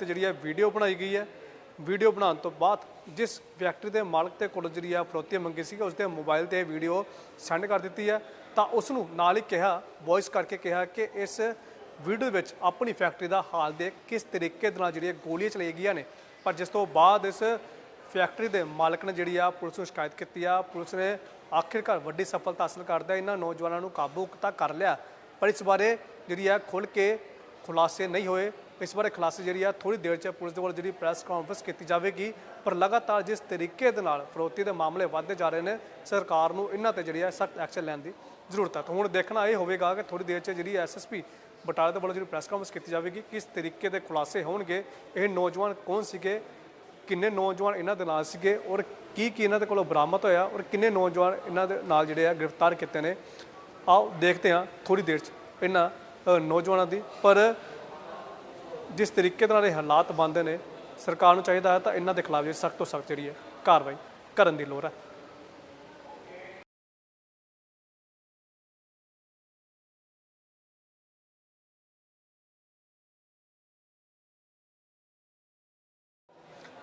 ਤੇ ਜਿਹੜੀ ਹੈ ਵੀਡੀਓ ਬਣਾਈ ਗਈ ਹੈ। ਵੀਡੀਓ ਬਣਾਉਣ ਤੋਂ ਬਾਅਦ ਜਿਸ ਫੈਕਟਰੀ ਦੇ ਮਾਲਕ ਤੇ ਕੋਲ ਜਿਹੜੀ ਆ ਫਰੋਤੀ ਮੰਗੀ ਸੀ ਉਸ ਦੇ ਮੋਬਾਈਲ ਤੇ ਵੀਡੀਓ ਸੈਂਡ ਕਰ ਦਿੱਤੀ ਹੈ। ਤਾਂ ਉਸ ਨੂੰ ਨਾਲ ਹੀ ਕਿਹਾ ਵੌਇਸ ਕਰਕੇ ਕਿਹਾ ਕਿ ਇਸ ਵੀਡੀਓ ਵਿੱਚ ਆਪਣੀ ਫੈਕਟਰੀ ਦਾ ਹਾਲ ਦੇ ਕਿਸ ਤਰੀਕੇ ਦੇ ਨਾਲ ਜਿਹੜੀਆਂ ਗੋਲੀਆਂ ਚਲਾਈ ਗਈਆਂ ਨੇ। ਪਰ ਜਿਸ ਤੋਂ ਬਾਅਦ ਇਸ ਫੈਕਟਰੀ ਦੇ ਮਾਲਕ ਨੇ ਜਿਹੜੀ ਆ ਪੁਲਿਸ ਨੂੰ ਸ਼ਿਕਾਇਤ ਕੀਤੀ ਆ, ਪੁਲਿਸ ਨੇ ਆਖਿਰਕਾਰ ਵੱਡੀ ਸਫਲਤਾ ਹਾਸਲ ਕਰਦਾ ਇਹਨਾਂ ਨੌਜਵਾਨਾਂ ਨੂੰ ਕਾਬੂ ਤਾਂ ਕਰ ਲਿਆ। ਪਰ ਇਸ ਬਾਰੇ ਜਿਹੜੀ ਆ ਖੁੱਲ ਕੇ ਖੁਲਾਸੇ ਨਹੀਂ ਹੋਏ। ਇਸ ਬਾਰੇ ਖੁਲਾਸੇ ਜਿਹੜੀ ਆ ਥੋੜੀ ਦੇਰ ਚ ਪੁਲਿਸ ਦੇ ਵੱਲੋਂ ਜਿਹੜੀ ਪ੍ਰੈਸ ਕਾਨਫਰੰਸ ਕੀਤੀ ਜਾਵੇਗੀ, ਪਰ ਲਗਾਤਾਰ ਜਿਸ ਤਰੀਕੇ ਦੇ ਨਾਲ ਫਰੋਤੀ ਦੇ ਮਾਮਲੇ ਵੱਧਦੇ ਜਾ ਰਹੇ ਨੇ, ਸਰਕਾਰ ਨੂੰ ਇਹਨਾਂ ਤੇ ਜਿਹੜੀ ਆ ਸਖਤ ਐਕਸ਼ਨ ਲੈਣ ਦੀ ਜ਼ਰੂਰਤ ਹੈ ਤਾਂ ਹੁਣ ਦੇਖਣਾ ਇਹ ਹੋਵੇਗਾ ਕਿ ਥੋੜੀ ਦੇਰ ਚ ਜਿਹੜੀ ਐਸਐਸਪੀ ਬਟਾਲੇ ਦੇ ਵੱਲੋਂ ਜਿਹੜੀ ਪ੍ਰੈਸ ਕਾਨਫਰੰਸ ਕੀਤੀ ਜਾਵੇਗੀ, ਕਿਸ ਤਰੀਕੇ ਦੇ ਖੁਲਾਸੇ ਹੋਣਗੇ, ਇਹ ਨੌਜਵਾਨ ਕੌਣ ਸੀਗੇ, ਕਿੰਨੇ ਨੌਜਵਾਨ ਇਹਨਾਂ ਦੇ ਨਾਲ ਸੀਗੇ, ਔਰ ਕੀ ਕੀ ਇਹਨਾਂ ਦੇ ਕੋਲੋਂ ਬਰਾਮਦ ਹੋਇਆ, ਔਰ ਕਿੰਨੇ ਨੌਜਵਾਨ ਇਹਨਾਂ ਦੇ ਨਾਲ ਜਿਹੜੇ ਆ ਗ੍ਰਿਫਤਾਰ ਕੀਤੇ ਨੇ। ਆਓ ਦੇਖਦੇ ਹਾਂ ਥੋੜੀ ਦੇਰ ਚ ਇਹਨਾਂ ਨੌਜਵਾਨਾਂ ਦੀ। ਪਰ ਜਿਸ ਤਰੀਕੇ ਦੇ ਨਾਲ ਇਹ ਹਾਲਾਤ ਬਣਦੇ ਨੇ, ਸਰਕਾਰ ਨੂੰ ਚਾਹੀਦਾ ਹੈ ਤਾਂ ਇਹਨਾਂ ਦੇ ਖਿਲਾਫ ਜਿਹੜੀ ਸਖਤ ਤੋਂ ਸਖਤ ਜਿਹੜੀ ਹੈ ਕਾਰਵਾਈ ਕਰਨ ਦੀ ਲੋੜ ਹੈ।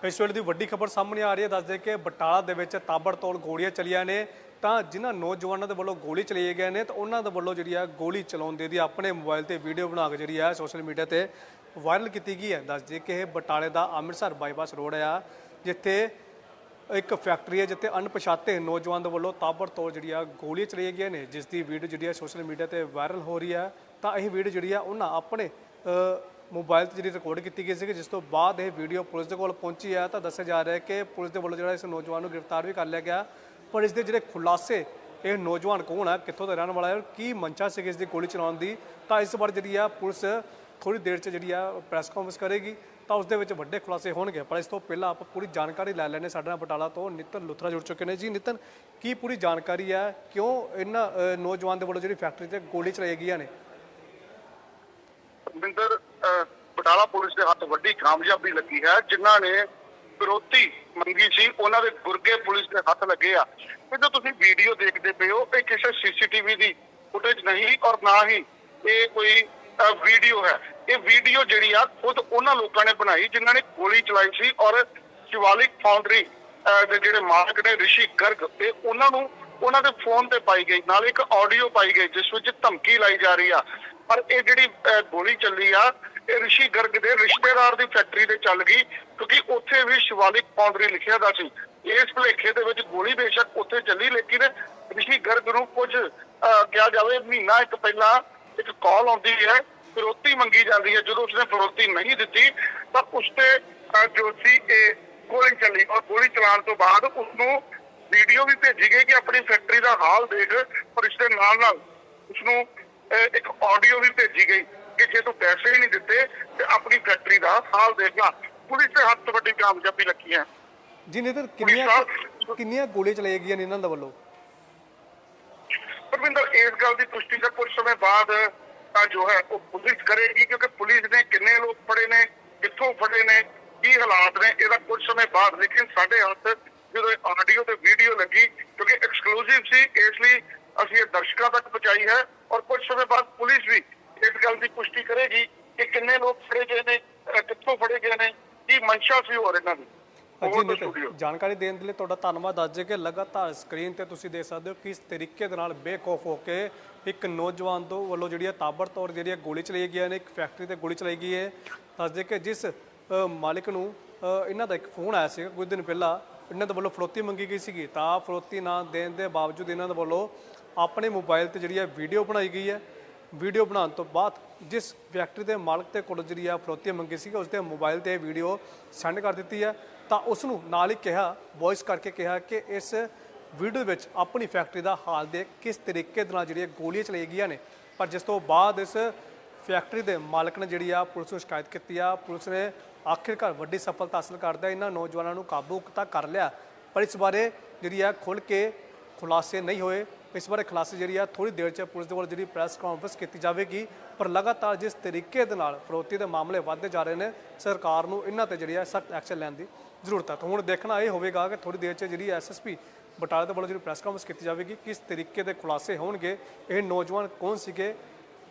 ਇਸ ਵੇਲੇ ਦੀ ਵੱਡੀ ਖਬਰ ਸਾਹਮਣੇ ਆ ਰਹੀ ਹੈ ਦੱਸਦੇ ਕਿ ਬਟਾਲਾ ਦੇ ਵਿੱਚ ਤਾਬੜਤੋੜ ਗੋਲੀਆਂ ਚਲੀਆਂ ਨੇ। ਤਾਂ ਜਿਨ੍ਹਾਂ ਨੌਜਵਾਨਾਂ ਦੇ ਵੱਲੋਂ ਗੋਲੀ ਚਲਾਈ ਗਏ ਨੇ, ਤਾਂ ਉਹਨਾਂ ਦੇ ਵੱਲੋਂ ਜਿਹੜੀ ਆ ਗੋਲੀ ਚਲਾਉਣ ਦੀ ਆਪਣੇ ਮੋਬਾਈਲ ਤੇ ਵੀਡੀਓ ਬਣਾ ਕੇ ਜਿਹੜੀ ਆ ਸੋਸ਼ਲ ਮੀਡੀਆ ਤੇ ਵਾਇਰਲ ਕੀਤੀ ਗਈ ਹੈ। ਦੱਸਦੇ ਕਿ ਇਹ ਬਟਾਲੇ ਦਾ ਅੰਮ੍ਰਿਤਸਰ ਬਾਈਪਾਸ ਰੋਡ ਆ ਜਿੱਥੇ ਇੱਕ ਫੈਕਟਰੀ ਹੈ ਜਿੱਥੇ ਅਣਪਛਾਤੇ ਨੌਜਵਾਨ ਦੇ ਵੱਲੋਂ ਤਾਬੜਤੋੜ ਜਿਹੜੀ ਆ ਗੋਲੀਆਂ ਚਲਾਈਆਂ ਗਈਆਂ ਨੇ ਜਿਸ ਦੀ ਵੀਡੀਓ ਜਿਹੜੀ ਆ ਸੋਸ਼ਲ ਮੀਡੀਆ ਤੇ ਵਾਇਰਲ ਹੋ ਰਹੀ ਆ। ਤਾਂ ਇਹ ਵੀਡੀਓ ਜਿਹੜੀ ਆ ਉਹਨਾਂ ਆਪਣੇ ਅ, ਮੋਬਾਈਲ ਤੇ ਜਿਹੜੀ ਰਿਕਾਰਡ ਕੀਤੀ ਗਈ ਸੀ ਜਿਸ ਤੋਂ ਬਾਅਦ ਇਹ ਵੀਡੀਓ ਪੁਲਿਸ ਦੇ ਕੋਲ ਪਹੁੰਚੀ ਹੈ ਤਾਂ ਦੱਸਿਆ ਜਾ ਰਿਹਾ ਹੈ ਕਿ ਪੁਲਿਸ ਦੇ ਵੱਲੋਂ ਜਿਹੜਾ ਇਸ ਨੌਜਵਾਨ ਨੂੰ ਗ੍ਰਿਫਤਾਰ ਵੀ ਕਰ ਲਿਆ ਗਿਆ। ਪਰ ਇਸ ਦੇ ਜਿਹੜੇ ਖੁਲਾਸੇ ਇਹ ਨੌਜਵਾਨ ਕੌਣ ਆ ਕਿੱਥੋਂ ਦਾ ਰਹਿਣ ਵਾਲਾ ਹੈ ਕੀ ਮਨਸ਼ਾ ਸੀ ਇਸ ਦੀ ਗੋਲੀ ਚਲਾਉਣ ਦੀ? ਤਾਂ ਇਸ ਵਾਰ ਜਿਹੜੀ ਆ ਪੁਲਿਸ ਥੋੜੀ ਦੇਰ 'ਚ ਜਿਹੜੀ ਆ ਪ੍ਰੈਸ ਕਾਨਫਰੰਸ ਕਰੇਗੀ, ਤਾਂ ਉਸ ਦੇ ਵਿੱਚ ਵੱਡੇ ਖੁਲਾਸੇ ਹੋਣਗੇ। ਪਰ ਇਸ ਤੋਂ ਪਹਿਲਾਂ ਆਪਾਂ ਪੂਰੀ ਜਾਣਕਾਰੀ ਲੈ ਲੈਣੇ ਸਾਡੇ ਨਾਲ ਬਟਾਲਾ ਤੋਂ। ਨਿਤਨ ਲੁਥਰਾ ਜੁੜ ਚੁੱਕੇ ਨੇ। ਜੀ ਨਿਤਨ, ਕੀ ਪੂਰੀ ਜਾਣਕਾਰੀ ਹੈ? ਕਿਉਂ ਇਹਨਾਂ ਨੌਜਵਾਨ ਦੇ ਵੱਲੋਂ ਜਿਹੜੀ ਫੈਕਟਰੀ ਤੇ ਗੋਲੀ ਚਲਾਈ ਗਈਆਂ ਨੇ? ਬਿੰਦਰ ਬਟਾਲਾ ਪੁਲਿਸ ਦੇ ਹੱਥ ਵੱਡੀ ਕਾਮਯਾਬੀ ਲੱਗੀ ਹੈ। ਜਿਨ੍ਹਾਂ ਨੇ ਵਿਰੋਧੀ ਮੰਗੀ ਸੀ, ਉਹਨਾਂ ਦੇ ਗੁਰਗੇ ਪੁਲਿਸ ਦੇ ਹੱਥ ਲੱਗੇ ਆ। ਇਹ ਜੋ ਤੁਸੀਂ ਵੀਡੀਓ ਦੇਖਦੇ ਪਏ ਹੋ। ਇਹ ਕਿਸੇ ਸੀਸੀਟੀਵੀ ਦੀ ਫੁਟੇਜ ਨਹੀਂ ਔਰ ਨਾ ਹੀ ਇਹ ਕੋਈ ਵੀਡੀਓ ਹੈ। ਇਹ ਵੀਡੀਓ ਜਿਹੜੀ ਆ ਖੁਦ ਉਹਨਾਂ ਲੋਕਾਂ ਨੇ ਬਣਾਈ ਜਿਨ੍ਹਾਂ ਨੇ ਗੋਲੀ ਚਲਾਈ ਸੀ ਔਰ ਸ਼ਿਵਾਲਿਕ ਫਾਊਂਡਰੀ ਅਹ, ਦੇ ਜਿਹੜੇ ਮਾਲਕ ਨੇ ਰਿਸ਼ੀ ਗਰਗ ਇਹ ਉਹਨਾਂ ਨੂੰ ਉਹਨਾਂ ਦੇ ਫੋਨ ਤੇ ਪਾਈ ਗਈ ਨਾਲ ਇੱਕ ਆਡੀਓ ਪਾਈ ਗਈ ਜਿਸ ਵਿੱਚ ਧਮਕੀ ਲਾਈ ਜਾ ਰਹੀ ਆ। ਪਰ ਇਹ ਜਿਹੜੀ ਗੋਲੀ ਚੱਲੀ ਆ ਇਹ ਰਿਸ਼ੀ ਗਰਗ ਦੇ ਰਿਸ਼ਤੇਦਾਰ ਦੀ ਫੈਕਟਰੀ ਤੇ ਚੱਲ ਗਈ ਕਿਉਂਕਿ ਉੱਥੇ ਵੀ ਸ਼ਿਵਾਲਿਕ ਫਾਊਂਡਰੀ ਲਿਖਿਆ ਦਾ ਸੀ। ਇਸ ਭੁਲੇਖੇ ਦੇ ਵਿੱਚ ਗੋਲੀ ਬੇਸ਼ੱਕ ਉੱਥੇ ਚੱਲੀ ਲੇਕਿਨ ਰਿਸ਼ੀ ਗਰਗ ਨੂੰ ਕੁਝ ਅਹ, ਕਿਹਾ ਜਾਵੇ ਮਹੀਨਾ ਇੱਕ ਪਹਿਲਾਂ ਇੱਕ ਕਾਲ ਆਉਂਦੀ ਹੈ ਫਿਰੋਤੀ ਮੰਗੀ ਜਾਂਦੀ ਹੈ। ਜਦੋਂ ਉਸਨੇ ਫਿਰੋਤੀ ਨਹੀਂ ਦਿੱਤੀ ਤਾਂ ਉਸ ਤੇ ਜੋ ਸੀ ਇਹ ਗੋਲੀ ਚੱਲੀ ਔਰ ਗੋਲੀ ਚਲਾਉਣ ਤੋਂ ਬਾਅਦ ਉਸ ਨੂੰ ਵੀਡੀਓ ਵੀ ਭੇਜੀ ਗਈ ਕਿ ਆਪਣੀ ਫੈਕਟਰੀ ਦਾ ਹਾਲ ਦੇਖ ਪਰ ਇਸ ਦੇ ਨਾਲ ਨਾਲ ਉਸ ਨੂੰ ਇੱਕ ਆਡੀਓ ਵੀ ਭੇਜੀ ਗਈ ਕਿ ਜੇ ਤੂੰ ਪੈਸੇ ਹੀ ਨਹੀਂ ਦਿੱਤੇ ਤੇ ਆਪਣੀ ਫੈਕਟਰੀ ਦਾ ਹਾਲ ਦੇਖਣਾ ਪੁਲਿਸ ਦੇ ਹੱਥ ਵੱਡੀ ਕਾਮਯਾਬੀ ਲੱਗੀ ਹੈ। ਜੀ ਨਿਤਨ ਕਿੰਨੀਆਂ ਕਿੰਨੀਆਂ ਗੋਲੀਆਂ ਚਲਾਈਆਂ ਗਈਆਂ ਨੇ ਇਹਨਾਂ ਦੇ ਵੱਲੋਂ? ਪਰਵਿੰਦਰ ਇਸ ਗੱਲ ਦੀ ਪੁਸ਼ਟੀ ਕਰ ਕੁਝ ਸਮੇਂ ਬਾਅਦ ਤਾਂ ਜੋ ਹੈ ਉਹ ਪੁਲਿਸ ਕਰੇਗੀ ਕਿਉਂਕਿ ਪੁਲਿਸ ਨੇ ਕਿੰਨੇ ਲੋਕ ਫੜੇ ਨੇ ਕਿੱਥੋਂ ਫੜੇ ਨੇ ਕੀ ਹਾਲਾਤ ਨੇ ਇਹਦਾ ਕੁਝ ਸਮੇਂ ਬਾਅਦ ਲੇਕਿਨ ਸਾਡੇ ਹੱਥ ਜਦੋਂ ਆਡੀਓ ਤੇ ਵੀਡੀਓ ਲੱਗੀ ਕਿਉਂਕਿ ਐਕਸਕਲੂਸਿਵ ਸੀ ਇਸ ਲਈ ਅਸੀਂ ਇਹ ਦਰਸ਼ਕਾਂ ਤੱਕ ਪਹੁੰਚਾਈ ਹੈ ਔਰ ਕੁਝ ਸਮੇਂ ਬਾਅਦ ਪੁਲਿਸ ਵੀ ਇਸ ਗੱਲ ਦੀ ਪੁਸ਼ਟੀ ਕਰੇਗੀ ਕਿ ਕਿੰਨੇ ਲੋਕ ਫੜੇ ਗਏ ਨੇ ਕਿੱਥੋਂ ਫੜੇ ਗਏ ਨੇ ਕੀ ਮਨਸ਼ਾ ਸੀ ਹੋਰ ਇਹਨਾਂ ਦੀ ਜੀ। ਜਾਣਕਾਰੀ ਦੇਣ ਦੇ ਲਈ ਤੁਹਾਡਾ ਧੰਨਵਾਦ ਅੱਜ ਕਿ ਲਗਾਤਾਰ ਸਕਰੀਨ ਤੇ ਤੁਸੀਂ ਦੇਖ ਸਕਦੇ ਹੋ ਕਿਸ ਤਰੀਕੇ ਦੇ ਨਾਲ ਬੇਖੌਫ ਹੋ ਕੇ ਇੱਕ ਨੌਜਵਾਨ ਤੋਂ ਵੱਲੋਂ ਜਿਹੜੀ ਹੈ ਤਾਬੜਤੋੜ ਜਿਹੜੀ ਹੈ ਗੋਲੀ ਚਲਾਈ ਗਈ ਹੈ ਨੇ ਇੱਕ ਫੈਕਟਰੀ ਤੇ ਗੋਲੀ ਚਲਾਈ ਗਈ ਹੈ। ਦੱਸਦੇ ਕਿ ਜਿਸ ਅ, ਮਾਲਕ ਨੂੰ ਇਹਨਾਂ ਦਾ ਇੱਕ ਫੋਨ ਆਇਆ ਸੀ ਕੁਝ ਦਿਨ ਪਹਿਲਾਂ ਇਹਨਾਂ ਦੇ ਵੱਲੋਂ ਫਰੋਤੀ ਮੰਗੀ ਗਈ ਸੀਗੀ। ਤਾਂ ਫਰੋਤੀ ਨਾ ਦੇਣ ਦੇ ਬਾਵਜੂਦ ਇਹਨਾਂ ਦੇ ਵੱਲੋਂ ਆਪਣੇ ਮੋਬਾਈਲ ਤੇ ਜਿਹੜੀ ਹੈ ਵੀਡੀਓ ਬਣਾਈ ਗਈ ਹੈ। ਵੀਡੀਓ ਬਣਾਉਣ ਤੋਂ ਬਾਅਦ ਜਿਸ ਫੈਕਟਰੀ ਦੇ ਮਾਲਕ ਤੇ ਕੋਲ ਜਿਹੜੀ ਆ ਫਰੋਤੀ ਮੰਗੀ ਸੀ ਉਸ ਦੇ ਮੋਬਾਈਲ ਤੇ ਵੀਡੀਓ ਸੈਂਡ ਕਰ ਦਿੱਤੀ ਹੈ। ਤਾਂ ਉਸ ਨੂੰ ਨਾਲ ਹੀ ਕਿਹਾ ਵੌਇਸ ਕਰਕੇ ਕਿਹਾ ਕਿ ਇਸ ਵੀਡੀਓ ਵਿੱਚ ਆਪਣੀ ਫੈਕਟਰੀ ਦਾ ਹਾਲ ਦੇ ਕਿਸ ਤਰੀਕੇ ਦੇ ਨਾਲ ਜਿਹੜੀਆਂ ਗੋਲੀਆਂ ਚਲਾਈ ਗਈਆਂ ਨੇ। ਪਰ ਜਿਸ ਤੋਂ ਬਾਅਦ ਇਸ ਫੈਕਟਰੀ ਦੇ ਮਾਲਕ ਨੇ ਜਿਹੜੀ ਆ ਪੁਲਿਸ ਨੂੰ ਸ਼ਿਕਾਇਤ ਕੀਤੀ ਆ, ਪੁਲਿਸ ਨੇ ਆਖਿਰਕਾਰ ਵੱਡੀ ਸਫਲਤਾ ਹਾਸਲ ਕਰਦਾ ਇਹਨਾਂ ਨੌਜਵਾਨਾਂ ਨੂੰ ਕਾਬੂ ਤਾਂ ਕਰ ਲਿਆ। ਪਰ ਇਸ ਬਾਰੇ ਜਿਹੜੀ ਆ ਖੁੱਲ ਕੇ ਖੁਲਾਸੇ ਨਹੀਂ ਹੋਏ। ਇਸ ਬਾਰੇ ਖੁਲਾਸੇ ਜਿਹੜੀ ਆ ਥੋੜੀ ਦੇਰ ਚ ਪੁਲਿਸ ਦੇ ਵੱਲੋਂ ਜਿਹੜੀ ਪ੍ਰੈਸ ਕਾਨਫਰੰਸ ਕੀਤੀ ਜਾਵੇਗੀ। ਪਰ ਲਗਾਤਾਰ ਜਿਸ ਤਰੀਕੇ ਦੇ ਨਾਲ ਫਰੋਤੀ ਦੇ ਮਾਮਲੇ ਵੱਧਦੇ ਜਾ ਰਹੇ ਨੇ, ਸਰਕਾਰ ਨੂੰ ਇਹਨਾਂ ਤੇ ਜਿਹੜੀ ਆ ਸਖਤ ਐਕਸ਼ਨ ਲੈਣ ਦੀ ਜ਼ਰੂਰਤ ਹੈ ਤਾਂ ਹੁਣ ਦੇਖਣਾ ਇਹ ਹੋਵੇਗਾ ਕਿ ਥੋੜੀ ਦੇਰ ਚ ਜਿਹੜੀ ਐਸਐਸਪੀ ਬਟਾਲੇ ਦੇ ਵੱਲੋਂ ਜਿਹੜੀ ਪ੍ਰੈਸ ਕਾਨਫਰੰਸ ਕੀਤੀ ਜਾਵੇਗੀ, ਕਿਸ ਤਰੀਕੇ ਦੇ ਖੁਲਾਸੇ ਹੋਣਗੇ, ਇਹ ਨੌਜਵਾਨ ਕੌਣ ਸੀਗੇ,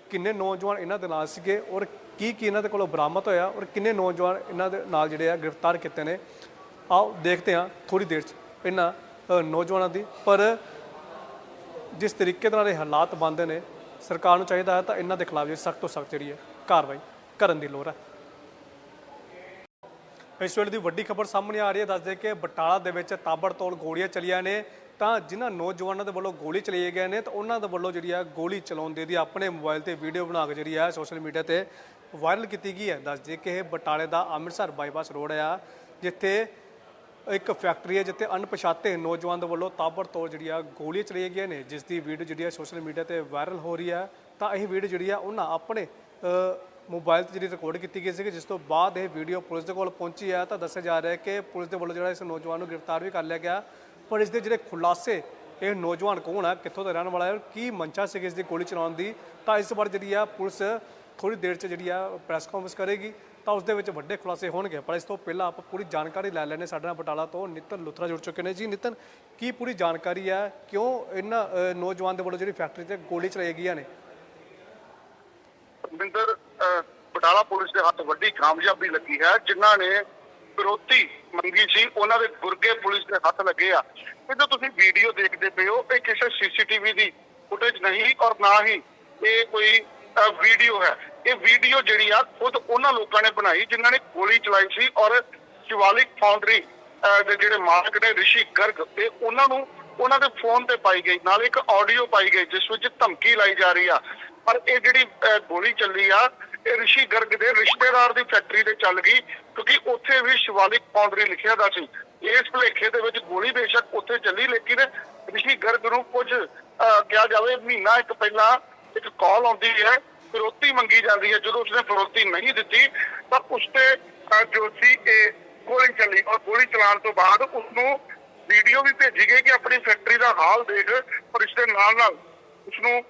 ਕਿੰਨੇ ਨੌਜਵਾਨ ਇਹਨਾਂ ਦੇ ਨਾਲ ਸੀਗੇ, ਔਰ ਕੀ ਕੀ ਇਹਨਾਂ ਦੇ ਕੋਲੋਂ ਬਰਾਮਦ ਹੋਇਆ, ਔਰ ਕਿੰਨੇ ਨੌਜਵਾਨ ਇਹਨਾਂ ਦੇ ਨਾਲ ਜਿਹੜੇ ਆ ਗ੍ਰਿਫਤਾਰ ਕੀਤੇ ਨੇ। ਆਓ ਦੇਖਦੇ ਹਾਂ ਥੋੜੀ ਦੇਰ ਚ ਇਹਨਾਂ ਨੌਜਵਾਨਾਂ ਦੀ। ਪਰ ਜਿਸ ਤਰੀਕੇ ਦੇ ਨਾਲ ਇਹ ਹਾਲਾਤ ਬਣਦੇ ਨੇ, ਸਰਕਾਰ ਨੂੰ ਚਾਹੀਦਾ ਹੈ ਤਾਂ ਇਹਨਾਂ ਦੇ ਖਿਲਾਫ ਜਿਹੜੀ ਸਖਤ ਤੋਂ ਸਖਤ ਜਿਹੜੀ ਹੈ ਕਾਰਵਾਈ ਕਰਨ ਦੀ ਲੋੜ ਹੈ। ਇਸ ਵੇਲੇ ਦੀ ਵੱਡੀ ਖਬਰ ਸਾਹਮਣੇ ਆ ਰਹੀ ਹੈ। ਦੱਸਦੇ ਕਿ ਬਟਾਲਾ ਦੇ ਵਿੱਚ ਤਾਬੜਤੋੜ ਗੋਲੀਆਂ ਚਲੀਆਂ ਨੇ। ਤਾਂ ਜਿਨ੍ਹਾਂ ਨੌਜਵਾਨਾਂ ਦੇ ਵੱਲੋਂ ਗੋਲੀ ਚਲਾਈ ਗਏ ਨੇ, ਤਾਂ ਉਹਨਾਂ ਦੇ ਵੱਲੋਂ ਜਿਹੜੀ ਆ ਗੋਲੀ ਚਲਾਉਣ ਦੀ ਆਪਣੇ ਮੋਬਾਈਲ ਤੇ ਵੀਡੀਓ ਬਣਾ ਕੇ ਜਿਹੜੀ ਆ ਸੋਸ਼ਲ ਮੀਡੀਆ ਤੇ ਵਾਇਰਲ ਕੀਤੀ ਗਈ ਹੈ। ਦੱਸਦੇ ਕਿ ਇਹ ਬਟਾਲੇ ਦਾ ਅੰਮ੍ਰਿਤਸਰ ਬਾਈਪਾਸ ਰੋਡ ਆ, ਜਿੱਥੇ ਇੱਕ ਫੈਕਟਰੀ ਹੈ, ਜਿੱਥੇ ਅਣਪਛਾਤੇ ਨੌਜਵਾਨ ਦੇ ਵੱਲੋਂ ਤਾਬੜਤੋੜ ਜਿਹੜੀ ਆ ਗੋਲੀਆਂ ਚਲਾਈ ਗਈਆਂ ਨੇ, ਜਿਸ ਦੀ ਵੀਡੀਓ ਜਿਹੜੀ ਆ ਸੋਸ਼ਲ ਮੀਡੀਆ ਤੇ ਵਾਇਰਲ ਹੋ ਰਹੀ ਆ। ਤਾਂ ਇਹ ਵੀਡੀਓ ਜਿਹੜੀ ਆ, ਉਹਨਾਂ ਆਪਣੇ ਮੋਬਾਈਲ ਤੇ ਜਿਹੜੀ ਰਿਕਾਰਡ ਕੀਤੀ ਗਈ ਸੀ ਜਿਸ ਤੋਂ ਬਾਅਦ ਇਹ ਵੀਡੀਓ ਪੁਲਿਸ ਦੇ ਕੋਲ ਪਹੁੰਚੀ ਹੈ, ਤਾਂ ਦੱਸਿਆ ਜਾ ਰਿਹਾ ਹੈ ਕਿ ਪੁਲਿਸ ਦੇ ਵੱਲੋਂ ਜਿਹੜਾ ਇਸ ਨੌਜਵਾਨ ਨੂੰ ਗ੍ਰਿਫਤਾਰ ਵੀ ਕਰ ਲਿਆ ਗਿਆ। ਪਰ ਇਸ ਦੇ ਜਿਹੜੇ ਖੁਲਾਸੇ, ਇਹ ਨੌਜਵਾਨ ਕੌਣ ਹੈ ਕਿੱਥੋਂ ਦਾ ਰਹਿਣ ਵਾਲਾ ਹੈ, ਔਰ ਕੀ ਮਨਸ਼ਾ ਸੀ ਇਸ ਦੀ ਗੋਲੀ ਚਲਾਉਣ ਦੀ, ਤਾਂ ਇਸ ਵਾਰ ਜਿਹੜੀ ਆ ਪੁਲਿਸ ਥੋੜੀ ਦੇਰ ਚ ਜਿਹੜੀ ਆ ਪ੍ਰੈਸ ਕਾਨਫਰੰਸ ਕਰੇਗੀ, ਤਾਂ ਉਸ ਦੇ ਵਿੱਚ ਵੱਡੇ ਖੁਲਾਸੇ ਹੋਣਗੇ। ਪਰ ਇਸ ਤੋਂ ਪਹਿਲਾਂ ਆਪਾਂ ਪੂਰੀ ਜਾਣਕਾਰੀ ਲੈ ਲੈਣੇ ਸਾਡੇ ਨਾਲ ਬਟਾਲਾ ਤੋਂ ਨਿਤਨ ਲੁਥਰਾ ਜੁੜ ਚੁੱਕੇ ਨੇ। ਜੀ ਨਿਤਨ, ਕੀ ਪੂਰੀ ਜਾਣਕਾਰੀ ਹੈ, ਕਿਉਂ ਇਹਨਾਂ ਨੌਜਵਾਨ ਦੇ ਵੱਲੋਂ ਜਿਹੜੀ ਫੈਕਟਰੀ ਤੇ ਗੋਲੀ ਚਲਾਈ ਗਈਆਂ ਨੇ? ਰਵਿੰਦਰ ਬਟਾਲਾ ਪੁਲਿਸ ਦੇ ਹੱਥ ਵੱਡੀ ਕਾਮਯਾਬੀ ਲੱਗੀ ਹੈ ਜਿਨ੍ਹਾਂ ਨੇ ਵਿਰੋਧੀ ਮੰਗੀ ਸੀ ਉਹਨਾਂ ਦੇ ਗੁਰਗੇ ਪੁਲਿਸ ਦੇ ਹੱਥ ਲੱਗੇ ਆ। ਇਹ ਜੋ ਤੁਸੀਂ ਵੀਡੀਓ ਦੇਖਦੇ ਪਏ ਹੋ ਇਹ ਕਿਸੇ ਸੀਸੀਟੀਵੀ ਦੀ ਫੁਟੇਜ ਨਹੀਂ ਔਰ ਨਾ ਹੀ ਇਹ ਕੋਈ ਵੀਡੀਓ ਹੈ। ਇਹ ਵੀਡੀਓ ਜਿਹੜੀ ਆ ਖੁਦ ਉਹਨਾਂ ਲੋਕਾਂ ਨੇ ਬਣਾਈ ਜਿਨ੍ਹਾਂ ਨੇ ਗੋਲੀ ਚਲਾਈ ਸੀ ਔਰ ਸ਼ਿਵਾਲਿਕ ਫਾਊਂਡਰੀ ਅਹ, ਦੇ ਜਿਹੜੇ ਮਾਲਕ ਨੇ ਰਿਸ਼ੀ ਗਰਗ ਤੇ ਉਹਨਾਂ ਨੂੰ ਉਹਨਾਂ ਦੇ ਫੋਨ ਤੇ ਪਾਈ ਗਈ ਨਾਲ ਇੱਕ ਆਡੀਓ ਪਾਈ ਗਈ ਜਿਸ ਵਿੱਚ ਧਮਕੀ ਲਾਈ ਜਾ ਰਹੀ ਆ। ਪਰ ਇਹ ਜਿਹੜੀ ਗੋਲੀ ਚੱਲੀ ਆ ਇਹ ਰਿਸ਼ੀ ਗਰਗ ਦੇ ਰਿਸ਼ਤੇਦਾਰ ਦੀ ਫੈਕਟਰੀ ਤੇ ਚੱਲ ਗਈ, ਕਿਉਂਕਿ ਉੱਥੇ ਵੀ ਸ਼ਿਵਾਲਿਕ ਫਾਊਂਡਰੀ ਲਿਖਿਆ ਦਾ ਸੀ। ਇਸ ਭੁਲੇਖੇ ਦੇ ਵਿੱਚ ਗੋਲੀ ਬੇਸ਼ੱਕ ਉੱਥੇ ਚੱਲੀ, ਲੇਕਿਨ ਰਿਸ਼ੀ ਗਰਗ ਨੂੰ ਕੁਝ ਕਿਹਾ ਜਾਵੇ ਮਹੀਨਾ ਇੱਕ ਪਹਿਲਾਂ ਇੱਕ ਕਾਲ ਆਉਂਦੀ ਹੈ, ਫਿਰੋਤੀ ਮੰਗੀ ਜਾਂਦੀ ਹੈ। ਜਦੋਂ ਉਸਨੇ ਫਿਰੋਤੀ ਨਹੀਂ ਦਿੱਤੀ, ਤਾਂ ਉਸ ਤੇ ਜੋ ਸੀ ਇਹ ਗੋਲੀ ਚੱਲੀ ਔਰ ਗੋਲੀ ਚਲਾਉਣ ਤੋਂ ਬਾਅਦ ਉਸ ਨੂੰ ਵੀਡੀਓ ਵੀ ਭੇਜੀ ਗਈ ਕਿ ਆਪਣੀ ਫੈਕਟਰੀ ਦਾ ਹਾਲ ਦੇਖ ਪਰ ਇਸ ਦੇ ਨਾਲ ਨਾਲ ਉਸ ਨੂੰ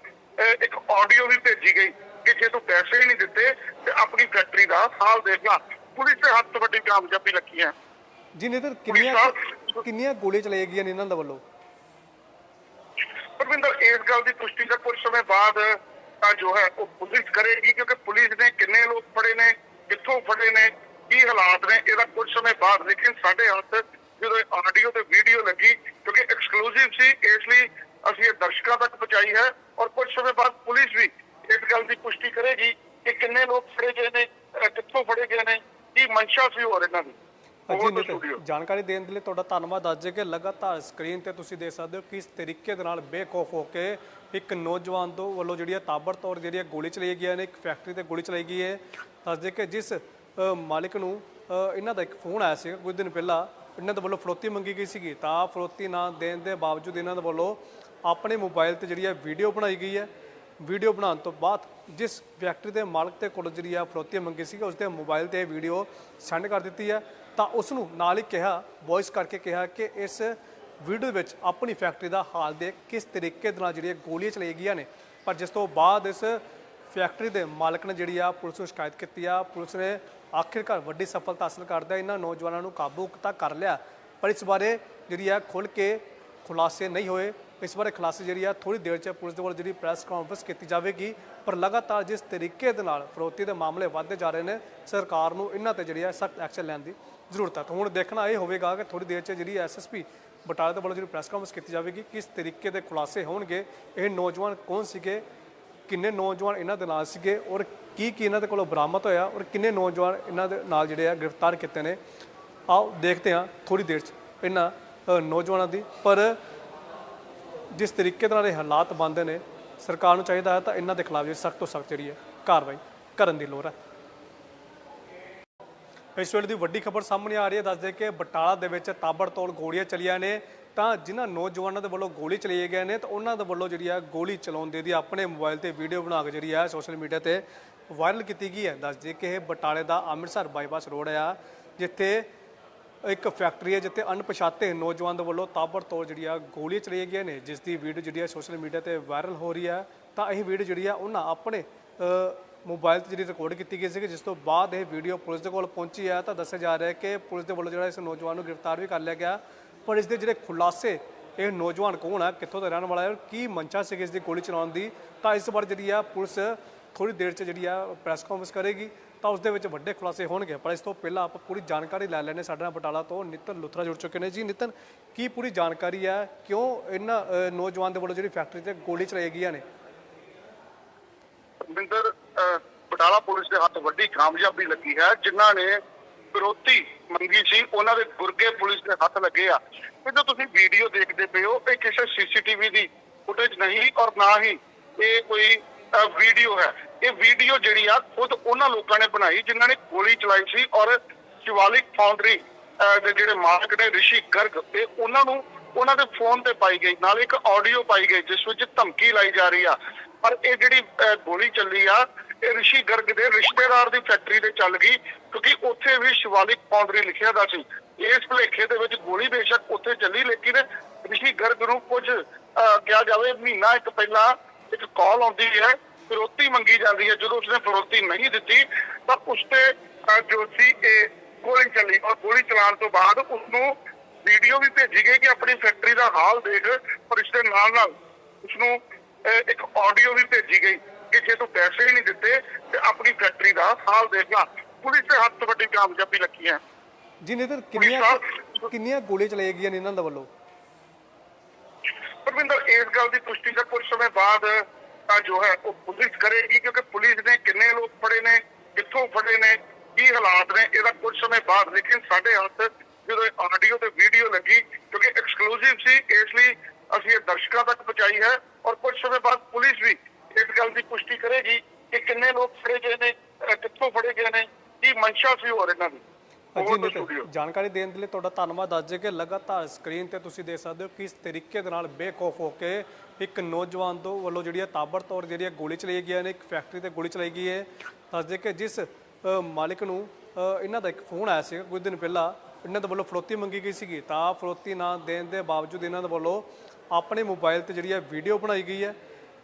ਇੱਕ ਆਡੀਓ ਵੀ ਭੇਜੀ ਗਈ। ਕਿ ਜੇ ਤੂੰ ਪੈਸੇ ਹੀ ਨਹੀਂ ਦਿੱਤੇ ਤੇ ਆਪਣੀ ਫੈਕਟਰੀ ਦਾ ਹਾਲ ਦੇਖਣਾ ਪੁਲਿਸ ਦੇ ਹੱਥ ਵੱਡੀ ਕਾਮਯਾਬੀ ਲੱਗੀ ਹੈ। ਜੀ ਨਿਤਨ ਕਿੰਨੀਆਂ ਕਿੰਨੀਆਂ ਗੋਲੀਆਂ ਚਲਾਈਆਂ ਗਈਆਂ ਨੇ ਇਹਨਾਂ ਦੇ ਵੱਲੋਂ? ਪਰਵਿੰਦਰ ਇਸ ਗੱਲ ਦੀ ਪੁਸ਼ਟੀ ਤਾਂ ਕੁਝ ਸਮੇਂ ਬਾਅਦ ਤਾਂ ਜੋ ਹੈ ਉਹ ਪੁਲਿਸ ਕਰੇਗੀ ਕਿਉਂਕਿ ਪੁਲਿਸ ਨੇ ਕਿੰਨੇ ਲੋਕ ਫੜੇ ਨੇ ਕਿੱਥੋਂ ਫੜੇ ਨੇ ਕੀ ਹਾਲਾਤ ਨੇ ਇਹਦਾ ਕੁਝ ਸਮੇਂ ਬਾਅਦ। ਲੇਕਿਨ ਸਾਡੇ ਹੱਥ ਜਦੋਂ ਆਡੀਓ ਤੇ ਵੀਡੀਓ ਲੱਗੀ ਕਿਉਂਕਿ ਐਕਸਕਲੂਸਿਵ ਸੀ ਇਸ ਲਈ ਅਸੀਂ ਇਹ ਦਰਸ਼ਕਾਂ ਤੱਕ ਪਹੁੰਚਾਈ ਹੈ ਔਰ ਕੁਝ ਸਮੇਂ ਬਾਅਦ ਪੁਲਿਸ ਵੀ ਇਸ ਗੱਲ ਦੀ ਪੁਸ਼ਟੀ ਕਰੇਗੀ ਕਿ ਕਿੰਨੇ ਲੋਕ ਫੜੇ ਗਏ ਨੇ ਕਿੱਥੋਂ ਫੜੇ ਗਏ ਨੇ ਕੀ ਮਨਸ਼ਾ ਸੀ ਹੋਰ ਇਹਨਾਂ ਦੀ? ਜੀ। ਜਾਣਕਾਰੀ ਦੇਣ ਦੇ ਲਈ ਤੁਹਾਡਾ ਧੰਨਵਾਦ। ਅੱਜ ਕਿ ਲਗਾਤਾਰ ਸਕਰੀਨ ਤੇ ਤੁਸੀਂ ਦੇਖ ਸਕਦੇ ਹੋ ਕਿਸ ਤਰੀਕੇ ਦੇ ਨਾਲ ਬੇਖੌਫ ਹੋ ਕੇ ਇੱਕ ਨੌਜਵਾਨ ਤੋਂ ਵੱਲੋਂ ਜਿਹੜੀ ਹੈ ਤਾਬੜਤੌੜ ਜਿਹੜੀ ਹੈ ਗੋਲੀ ਚਲਾਈ ਗਈ ਨੇ ਇੱਕ ਫੈਕਟਰੀ ਤੇ ਗੋਲੀ ਚਲਾਈ ਗਈ ਹੈ। ਦੱਸਦੇ ਕਿ ਜਿਸ ਮਾਲਕ ਨੂੰ ਇਹਨਾਂ ਦਾ ਇੱਕ ਫੋਨ ਆਇਆ ਸੀ ਕੁਝ ਦਿਨ ਪਹਿਲਾਂ ਇਹਨਾਂ ਦੇ ਵੱਲੋਂ ਫਰੋਤੀ ਮੰਗੀ ਗਈ ਸੀਗੀ। ਤਾਂ ਫਰੋਤੀ ਨਾ ਦੇਣ ਦੇ ਬਾਵਜੂਦ ਇਹਨਾਂ ਦੇ ਵੱਲੋਂ ਆਪਣੇ ਮੋਬਾਈਲ ਤੇ ਜਿਹੜੀ ਹੈ ਵੀਡੀਓ ਬਣਾਈ ਗਈ ਹੈ। ਵੀਡੀਓ ਬਣਾਉਣ ਤੋਂ ਬਾਅਦ ਜਿਸ ਫੈਕਟਰੀ ਦੇ ਮਾਲਕ ਤੇ ਕੋਲ ਜਿਹੜੀ ਆ ਫਰੋਤੀ ਮੰਗੀ ਸੀ ਉਸ ਦੇ ਮੋਬਾਈਲ ਤੇ ਵੀਡੀਓ ਸੈਂਡ ਕਰ ਦਿੱਤੀ ਹੈ ਤਾਂ ਉਸ ਨੂੰ ਨਾਲ ਹੀ ਕਿਹਾ ਵੌਇਸ ਕਰਕੇ ਕਿਹਾ ਕਿ ਇਸ ਵੀਡੀਓ ਵਿੱਚ ਆਪਣੀ ਫੈਕਟਰੀ ਦਾ ਹਾਲ ਦੇ ਕਿਸ ਤਰੀਕੇ ਦੇ ਨਾਲ ਜਿਹੜੀਆਂ ਗੋਲੀਆਂ ਚਲਾਈ ਗਈਆਂ ਨੇ। ਪਰ ਜਿਸ ਤੋਂ ਬਾਅਦ ਇਸ ਫੈਕਟਰੀ ਦੇ ਮਾਲਕ ਨੇ ਜਿਹੜੀ ਆ ਪੁਲਿਸ ਨੂੰ ਸ਼ਿਕਾਇਤ ਕੀਤੀ ਆ, ਪੁਲਿਸ ਨੇ ਆਖਿਰਕਾਰ ਵੱਡੀ ਸਫਲਤਾ ਹਾਸਲ ਕਰਦਾ ਇਹਨਾਂ ਨੌਜਵਾਨਾਂ ਨੂੰ ਕਾਬੂ ਤਾਂ ਕਰ ਲਿਆ। ਪਰ ਇਸ ਬਾਰੇ ਜਿਹੜੀ ਆ ਖੁੱਲ ਕੇ ਖੁਲਾਸੇ ਨਹੀਂ ਹੋਏ। ਇਸ ਬਾਰੇ ਖੁਲਾਸੇ ਜਿਹੜੀ ਆ ਥੋੜੀ ਦੇਰ ਚ ਪੁਲਿਸ ਦੇ ਵੱਲ ਜਿਹੜੀ ਪ੍ਰੈਸ ਕਾਨਫਰੰਸ ਕੀਤੀ ਜਾਵੇਗੀ, ਪਰ ਲਗਾਤਾਰ ਜਿਸ ਤਰੀਕੇ ਦੇ ਨਾਲ ਫਰੋਤੀ ਦੇ ਮਾਮਲੇ ਵੱਧਦੇ ਜਾ ਰਹੇ ਨੇ, ਸਰਕਾਰ ਨੂੰ ਇਹਨਾਂ ਤੇ ਜਿਹੜੀ ਆ ਸਖਤ ਐਕਸ਼ਨ ਲੈਣ ਦੀ ਜ਼ਰੂਰਤ ਹੈ ਹੁਣ ਦੇਖਣਾ ਇਹ ਹੋਵੇਗਾ ਕਿ ਥੋੜੀ ਦੇਰ ਚ ਜਿਹੜੀ ਐਸਐਸਪੀ ਬਟਾਲੇ ਦੇ ਵੱਲੋਂ ਜਿਹੜੀ ਪ੍ਰੈਸ ਕਾਨਫਰੰਸ ਕੀਤੀ ਜਾਵੇਗੀ, ਕਿਸ ਤਰੀਕੇ ਦੇ ਖੁਲਾਸੇ ਹੋਣਗੇ, ਇਹ ਨੌਜਵਾਨ ਕੌਣ ਸੀਗੇ, ਕਿੰਨੇ ਨੌਜਵਾਨ ਇਹਨਾਂ ਦੇ ਨਾਲ ਸੀਗੇ, ਔਰ ਕੀ ਕੀ ਇਹਨਾਂ ਦੇ ਕੋਲੋਂ ਬਰਾਮਦ ਹੋਇਆ, ਔਰ ਕਿੰਨੇ ਨੌਜਵਾਨ ਇਹਨਾਂ ਦੇ ਨਾਲ ਜਿਹੜੇ ਆ ਗ੍ਰਿਫਤਾਰ ਕੀਤੇ ਨੇ। ਆਓ ਦੇਖਦੇ ਹਾਂ ਥੋੜੀ ਦੇਰ ਚ ਇਹਨਾਂ ਨੌਜਵਾਨਾਂ ਦੀ। ਪਰ ਜਿਸ ਤਰੀਕੇ ਦੇ ਨਾਲ ਇਹ ਹਾਲਾਤ ਬਣਦੇ ਨੇ, ਸਰਕਾਰ ਨੂੰ ਚਾਹੀਦਾ ਹੈ ਤਾਂ ਇਹਨਾਂ ਦੇ ਖਿਲਾਫ ਜਿਹੜੀ ਸਖਤ ਤੋਂ ਸਖਤ ਜਿਹੜੀ ਹੈ ਕਾਰਵਾਈ ਕਰਨ ਦੀ ਲੋੜ ਹੈ। ਇਸ ਵੇਲੇ ਦੀ ਵੱਡੀ ਖਬਰ ਸਾਹਮਣੇ ਆ ਰਹੀ ਹੈ, ਦੱਸਦੇ ਕਿ ਬਟਾਲਾ ਦੇ ਵਿੱਚ ਤਾਬੜਤੋੜ ਗੋਲੀਆਂ ਚਲੀਆਂ ਨੇ। ਤਾਂ ਜਿਨ੍ਹਾਂ ਨੌਜਵਾਨਾਂ ਦੇ ਵੱਲੋਂ ਗੋਲੀ ਚਲਾਈ ਗਏ ਨੇ, ਤਾਂ ਉਹਨਾਂ ਦੇ ਵੱਲੋਂ ਜਿਹੜੀ ਆ ਗੋਲੀ ਚਲਾਉਣ ਦੇ ਦੀ ਆਪਣੇ ਮੋਬਾਈਲ ਤੇ ਵੀਡੀਓ ਬਣਾ ਕੇ ਜਿਹੜੀ ਆ ਸੋਸ਼ਲ ਮੀਡੀਆ ਤੇ ਵਾਇਰਲ ਕੀਤੀ ਗਈ ਹੈ। ਦੱਸਦੇ ਕਿ ਇਹ ਬਟਾਲੇ ਦਾ ਅੰਮ੍ਰਿਤਸਰ ਬਾਈਪਾਸ ਰੋਡ ਆ, ਜਿੱਥੇ ਇੱਕ ਫੈਕਟਰੀ ਹੈ ਜਿੱਥੇ ਅਣਪਛਾਤੇ ਨੌਜਵਾਨ ਦੇ ਵੱਲੋਂ ਤਾਬੜਤੋੜ ਜਿਹੜੀ ਆ ਗੋਲੀਆਂ ਚਲਾਈ ਗਈਆਂ ਨੇ ਜਿਸ ਦੀ ਵੀਡੀਓ ਜਿਹੜੀ ਆ ਸੋਸ਼ਲ ਮੀਡੀਆ ਤੇ ਵਾਇਰਲ ਹੋ ਰਹੀ ਹੈ ਤਾਂ ਇਹ ਵੀਡੀਓ ਜਿਹੜੀ ਆ ਉਹਨਾਂ ਆਪਣੇ ਅ, ਮੋਬਾਈਲ ਤੇ ਜਿਹੜੀ ਰਿਕਾਰਡ ਕੀਤੀ ਗਈ ਸੀ ਜਿਸ ਤੋਂ ਬਾਅਦ ਇਹ ਵੀਡੀਓ ਪੁਲਿਸ ਦੇ ਕੋਲ ਪਹੁੰਚੀ ਹੈ ਤਾਂ ਦੱਸਿਆ ਜਾ ਰਿਹਾ ਹੈ ਕਿ ਪੁਲਿਸ ਦੇ ਵੱਲੋਂ ਜਿਹੜਾ ਇਸ ਨੌਜਵਾਨ ਨੂੰ ਗ੍ਰਿਫਤਾਰ ਵੀ ਕਰ ਲਿਆ ਗਿਆ। ਪਰ ਇਸ ਦੇ ਜਿਹੜੇ ਖੁਲਾਸੇ ਇਹ ਨੌਜਵਾਨ ਕੌਣ ਆ ਕਿੱਥੋਂ ਦਾ ਰਹਿਣ ਵਾਲਾ ਹੈ ਕੀ ਮਨਸ਼ਾ ਸੀ ਇਸ ਦੀ ਗੋਲੀ ਚਲਾਉਣ ਦੀ ਤਾਂ ਇਸ ਵਾਰ ਜਿਹੜੀ ਆ ਪੁਲਿਸ ਥੋੜੀ ਦੇਰ 'ਚ ਜਿਹੜੀ ਆ ਪ੍ਰੈਸ ਕਾਨਫਰੰਸ ਕਰੇਗੀ। ਤਾਂ ਉਸ ਦੇ ਵਿੱਚ ਵੱਡੇ ਖੁਲਾਸੇ ਹੋਣਗੇ। ਪਰ ਇਸ ਤੋਂ ਪਹਿਲਾਂ ਆਪਾਂ ਪੂਰੀ ਜਾਣਕਾਰੀ ਲੈ ਲੈਣੇ ਸਾਡੇ ਨਾਲ ਬਟਾਲਾ ਤੋਂ ਨਿਤਨ ਲੁਥਰਾ ਜੁੜ ਚੁੱਕੇ ਨੇ। ਜੀ ਨਿਤਨ, ਕੀ ਪੂਰੀ ਜਾਣਕਾਰੀ ਹੈ? ਕਿਉਂ ਇਹਨਾਂ ਨੌਜਵਾਨ ਦੇ ਵੱਲੋਂ ਜਿਹੜੀ ਫੈਕਟਰੀ ਤੇ ਗੋਲੀ ਚਲਾਈ ਗਈਆਂ ਨੇ? ਰਵਿੰਦਰ ਬਟਾਲਾ ਪੁਲਿਸ ਦੇ ਹੱਥ ਵੱਡੀ ਕਾਮਯਾਬੀ ਲੱਗੀ ਹੈ, ਜਿਨ੍ਹਾਂ ਨੇ ਵਿਰੋਧੀ ਮੰਗੀ ਸੀ, ਉਹਨਾਂ ਦੇ ਗੁਰਗੇ ਪੁਲਿਸ ਦੇ ਹੱਥ ਲੱਗੇ ਆ। ਇਹ ਜੋ ਤੁਸੀਂ ਵੀਡੀਓ ਦੇਖਦੇ ਪਏ ਹੋ, ਇਹ ਕਿਸੇ ਸੀਸੀਟੀਵੀ ਦੀ ਫੁਟੇਜ ਨਹੀਂ ਔਰ ਨਾ ਹੀ ਇਹ ਕੋਈ ਵੀਡੀਓ ਹੈ। ਇਹ ਵੀਡੀਓ ਜਿਹੜੀ ਆ ਖੁਦ ਉਹਨਾਂ ਲੋਕਾਂ ਨੇ ਬਣਾਈ ਜਿਨ੍ਹਾਂ ਨੇ ਗੋਲੀ ਚਲਾਈ ਸੀ ਔਰ ਸ਼ਿਵਾਲਿਕ ਫਾਊਂਡਰੀ ਅਹ, ਦੇ ਜਿਹੜੇ ਮਾਲਕ ਨੇ ਰਿਸ਼ੀ ਗਰਗ ਇਹ ਉਹਨਾਂ ਨੂੰ ਉਹਨਾਂ ਦੇ ਫੋਨ ਤੇ ਪਾਈ ਗਈ ਨਾਲ ਇੱਕ ਆਡੀਓ ਪਾਈ ਗਈ ਜਿਸ ਵਿੱਚ ਧਮਕੀ ਲਾਈ ਜਾ ਰਹੀ ਆ। ਪਰ ਇਹ ਜਿਹੜੀ ਗੋਲੀ ਚੱਲੀ ਆ ਇਹ ਰਿਸ਼ੀ ਗਰਗ ਦੇ ਰਿਸ਼ਤੇਦਾਰ ਦੀ ਫੈਕਟਰੀ ਤੇ ਚੱਲ ਗਈ ਕਿਉਂਕਿ ਉੱਥੇ ਵੀ ਸ਼ਿਵਾਲਿਕ ਫਾਊਂਡਰੀ ਲਿਖਿਆ ਦਾ ਸੀ। ਇਸ ਭੁਲੇਖੇ ਦੇ ਵਿੱਚ ਗੋਲੀ ਬੇਸ਼ੱਕ ਉੱਥੇ ਚੱਲੀ ਲੇਕਿਨ ਰਿਸ਼ੀ ਗਰਗ ਨੂੰ ਕੁਝ ਅਹ, ਕਿਹਾ ਜਾਵੇ ਮਹੀਨਾ ਇੱਕ ਪਹਿਲਾਂ ਇੱਕ ਕਾਲ ਆਉਂਦੀ ਹੈ ਫਿਰੋਤੀ ਮੰਗੀ ਜਾਂਦੀ ਹੈ। ਜਦੋਂ ਉਸਨੇ ਫਿਰੋਤੀ ਨਹੀਂ ਦਿੱਤੀ ਤਾਂ ਉਸ ਤੇ ਜੋ ਸੀ ਇਹ ਗੋਲੀ ਚੱਲੀ ਔਰ ਗੋਲੀ ਚਲਾਉਣ ਤੋਂ ਬਾਅਦ ਉਸ ਨੂੰ ਵੀਡੀਓ ਵੀ ਭੇਜੀ ਗਈ ਕਿ ਆਪਣੀ ਫੈਕਟਰੀ ਦਾ ਹਾਲ ਦੇਖ ਔਰ ਇਸ ਦੇ ਨਾਲ ਨਾਲ ਉਸ ਨੂੰ ਇੱਕ ਆਡੀਓ ਵੀ ਭੇਜੀ ਗਈ ਕਿ ਜੇ ਤੂੰ ਪੈਸੇ ਹੀ ਨਹੀਂ ਦਿੱਤੇ ਤੇ ਆਪਣੀ ਫੈਕਟਰੀ ਦਾ ਹਾਲ ਦੇਖ ਲਾ। ਪੁਲਿਸ ਦੇ ਹੱਥ ਵੱਡੀ ਕਾਮਯਾਬੀ ਲੱਗੀ ਹੈ। ਜੀ ਨਿਤਨ ਕਿੰਨੀਆਂ ਕਿੰਨੀਆਂ ਗੋਲੀਆਂ ਚਲਾਈ ਗਈਆਂ ਨੇ ਇਹਨਾਂ ਦੇ ਵੱਲੋਂ? ਪਰਵਿੰਦਰ ਇਸ ਗੱਲ ਦੀ ਪੁਸ਼ਟੀ ਤਾਂ ਕੁਝ ਸਮੇਂ ਬਾਅਦ ਤਾਂ ਜੋ ਹੈ ਉਹ ਪੁਲਿਸ ਕਰੇਗੀ, ਕਿਉਂਕਿ ਪੁਲਿਸ ਨੇ ਕਿੰਨੇ ਲੋਕ ਫੜੇ ਨੇ, ਕਿੱਥੋਂ ਫੜੇ ਨੇ, ਕੀ ਹਾਲਾਤ ਨੇ, ਇਹਦਾ ਕੁਝ ਸਮੇਂ ਬਾਅਦ। ਲੇਕਿਨ ਸਾਡੇ ਹੱਥ ਜਦੋਂ ਆਡੀਓ ਤੇ ਵੀਡੀਓ ਲੱਗੀ, ਕਿਉਂਕਿ ਐਕਸਕਲੂਸਿਵ ਸੀ, ਇਸ ਲਈ ਅਸੀਂ ਇਹ ਦਰਸ਼ਕਾਂ ਤੱਕ ਪਹੁੰਚਾਈ ਹੈ ਔਰ ਕੁਝ ਸਮੇਂ ਬਾਅਦ ਪੁਲਿਸ ਵੀ ਇਸ ਗੱਲ ਦੀ ਪੁਸ਼ਟੀ ਕਰੇਗੀ ਕਿ ਕਿੰਨੇ ਲੋਕ ਫੜੇ ਗਏ ਨੇ ਕਿੱਥੋਂ ਫੜੇ ਗਏ ਨੇ, ਕੀ ਮਨਸ਼ਾ ਸੀ ਹੋਰ ਇਹਨਾਂ ਦੀ। ਜੀ ਨਿਤਨ ਜਾਣਕਾਰੀ ਦੇਣ ਦੇ ਲਈ ਤੁਹਾਡਾ ਧੰਨਵਾਦ। ਦੱਸ ਜੇ ਕਿ ਲਗਾਤਾਰ ਸਕਰੀਨ ਤੇ ਤੁਸੀਂ ਦੇਖ ਸਕਦੇ ਹੋ ਕਿਸ ਤਰੀਕੇ ਦੇ ਨਾਲ ਬੇਖੌਫ ਹੋ ਕੇ ਇੱਕ ਨੌਜਵਾਨ ਤੋਂ ਵੱਲੋਂ ਜਿਹੜੀ ਹੈ ਤਾਬੜਤੌੜ ਜਿਹੜੀ ਹੈ ਗੋਲੀ ਚਲਾਈ ਗਈ ਹੈ ਨੇ ਇੱਕ ਫੈਕਟਰੀ ਤੇ ਗੋਲੀ ਚਲਾਈ ਗਈ ਹੈ। ਦੱਸ ਦੇ ਕਿ ਜਿਸ ਮਾਲਕ ਨੂੰ ਇਹਨਾਂ ਦਾ ਇੱਕ ਫੋਨ ਆਇਆ ਸੀ ਕੁਝ ਦਿਨ ਪਹਿਲਾਂ ਇਹਨਾਂ ਦੇ ਵੱਲੋਂ ਫਰੋਤੀ ਮੰਗੀ ਗਈ ਸੀਗੀ। ਤਾਂ ਫਰੋਤੀ ਨਾ ਦੇਣ ਦੇ ਬਾਵਜੂਦ ਇਹਨਾਂ ਦੇ ਵੱਲੋਂ ਆਪਣੇ ਮੋਬਾਈਲ ਤੇ ਜਿਹੜੀ ਹੈ ਵੀਡੀਓ ਬਣਾਈ ਗਈ ਹੈ।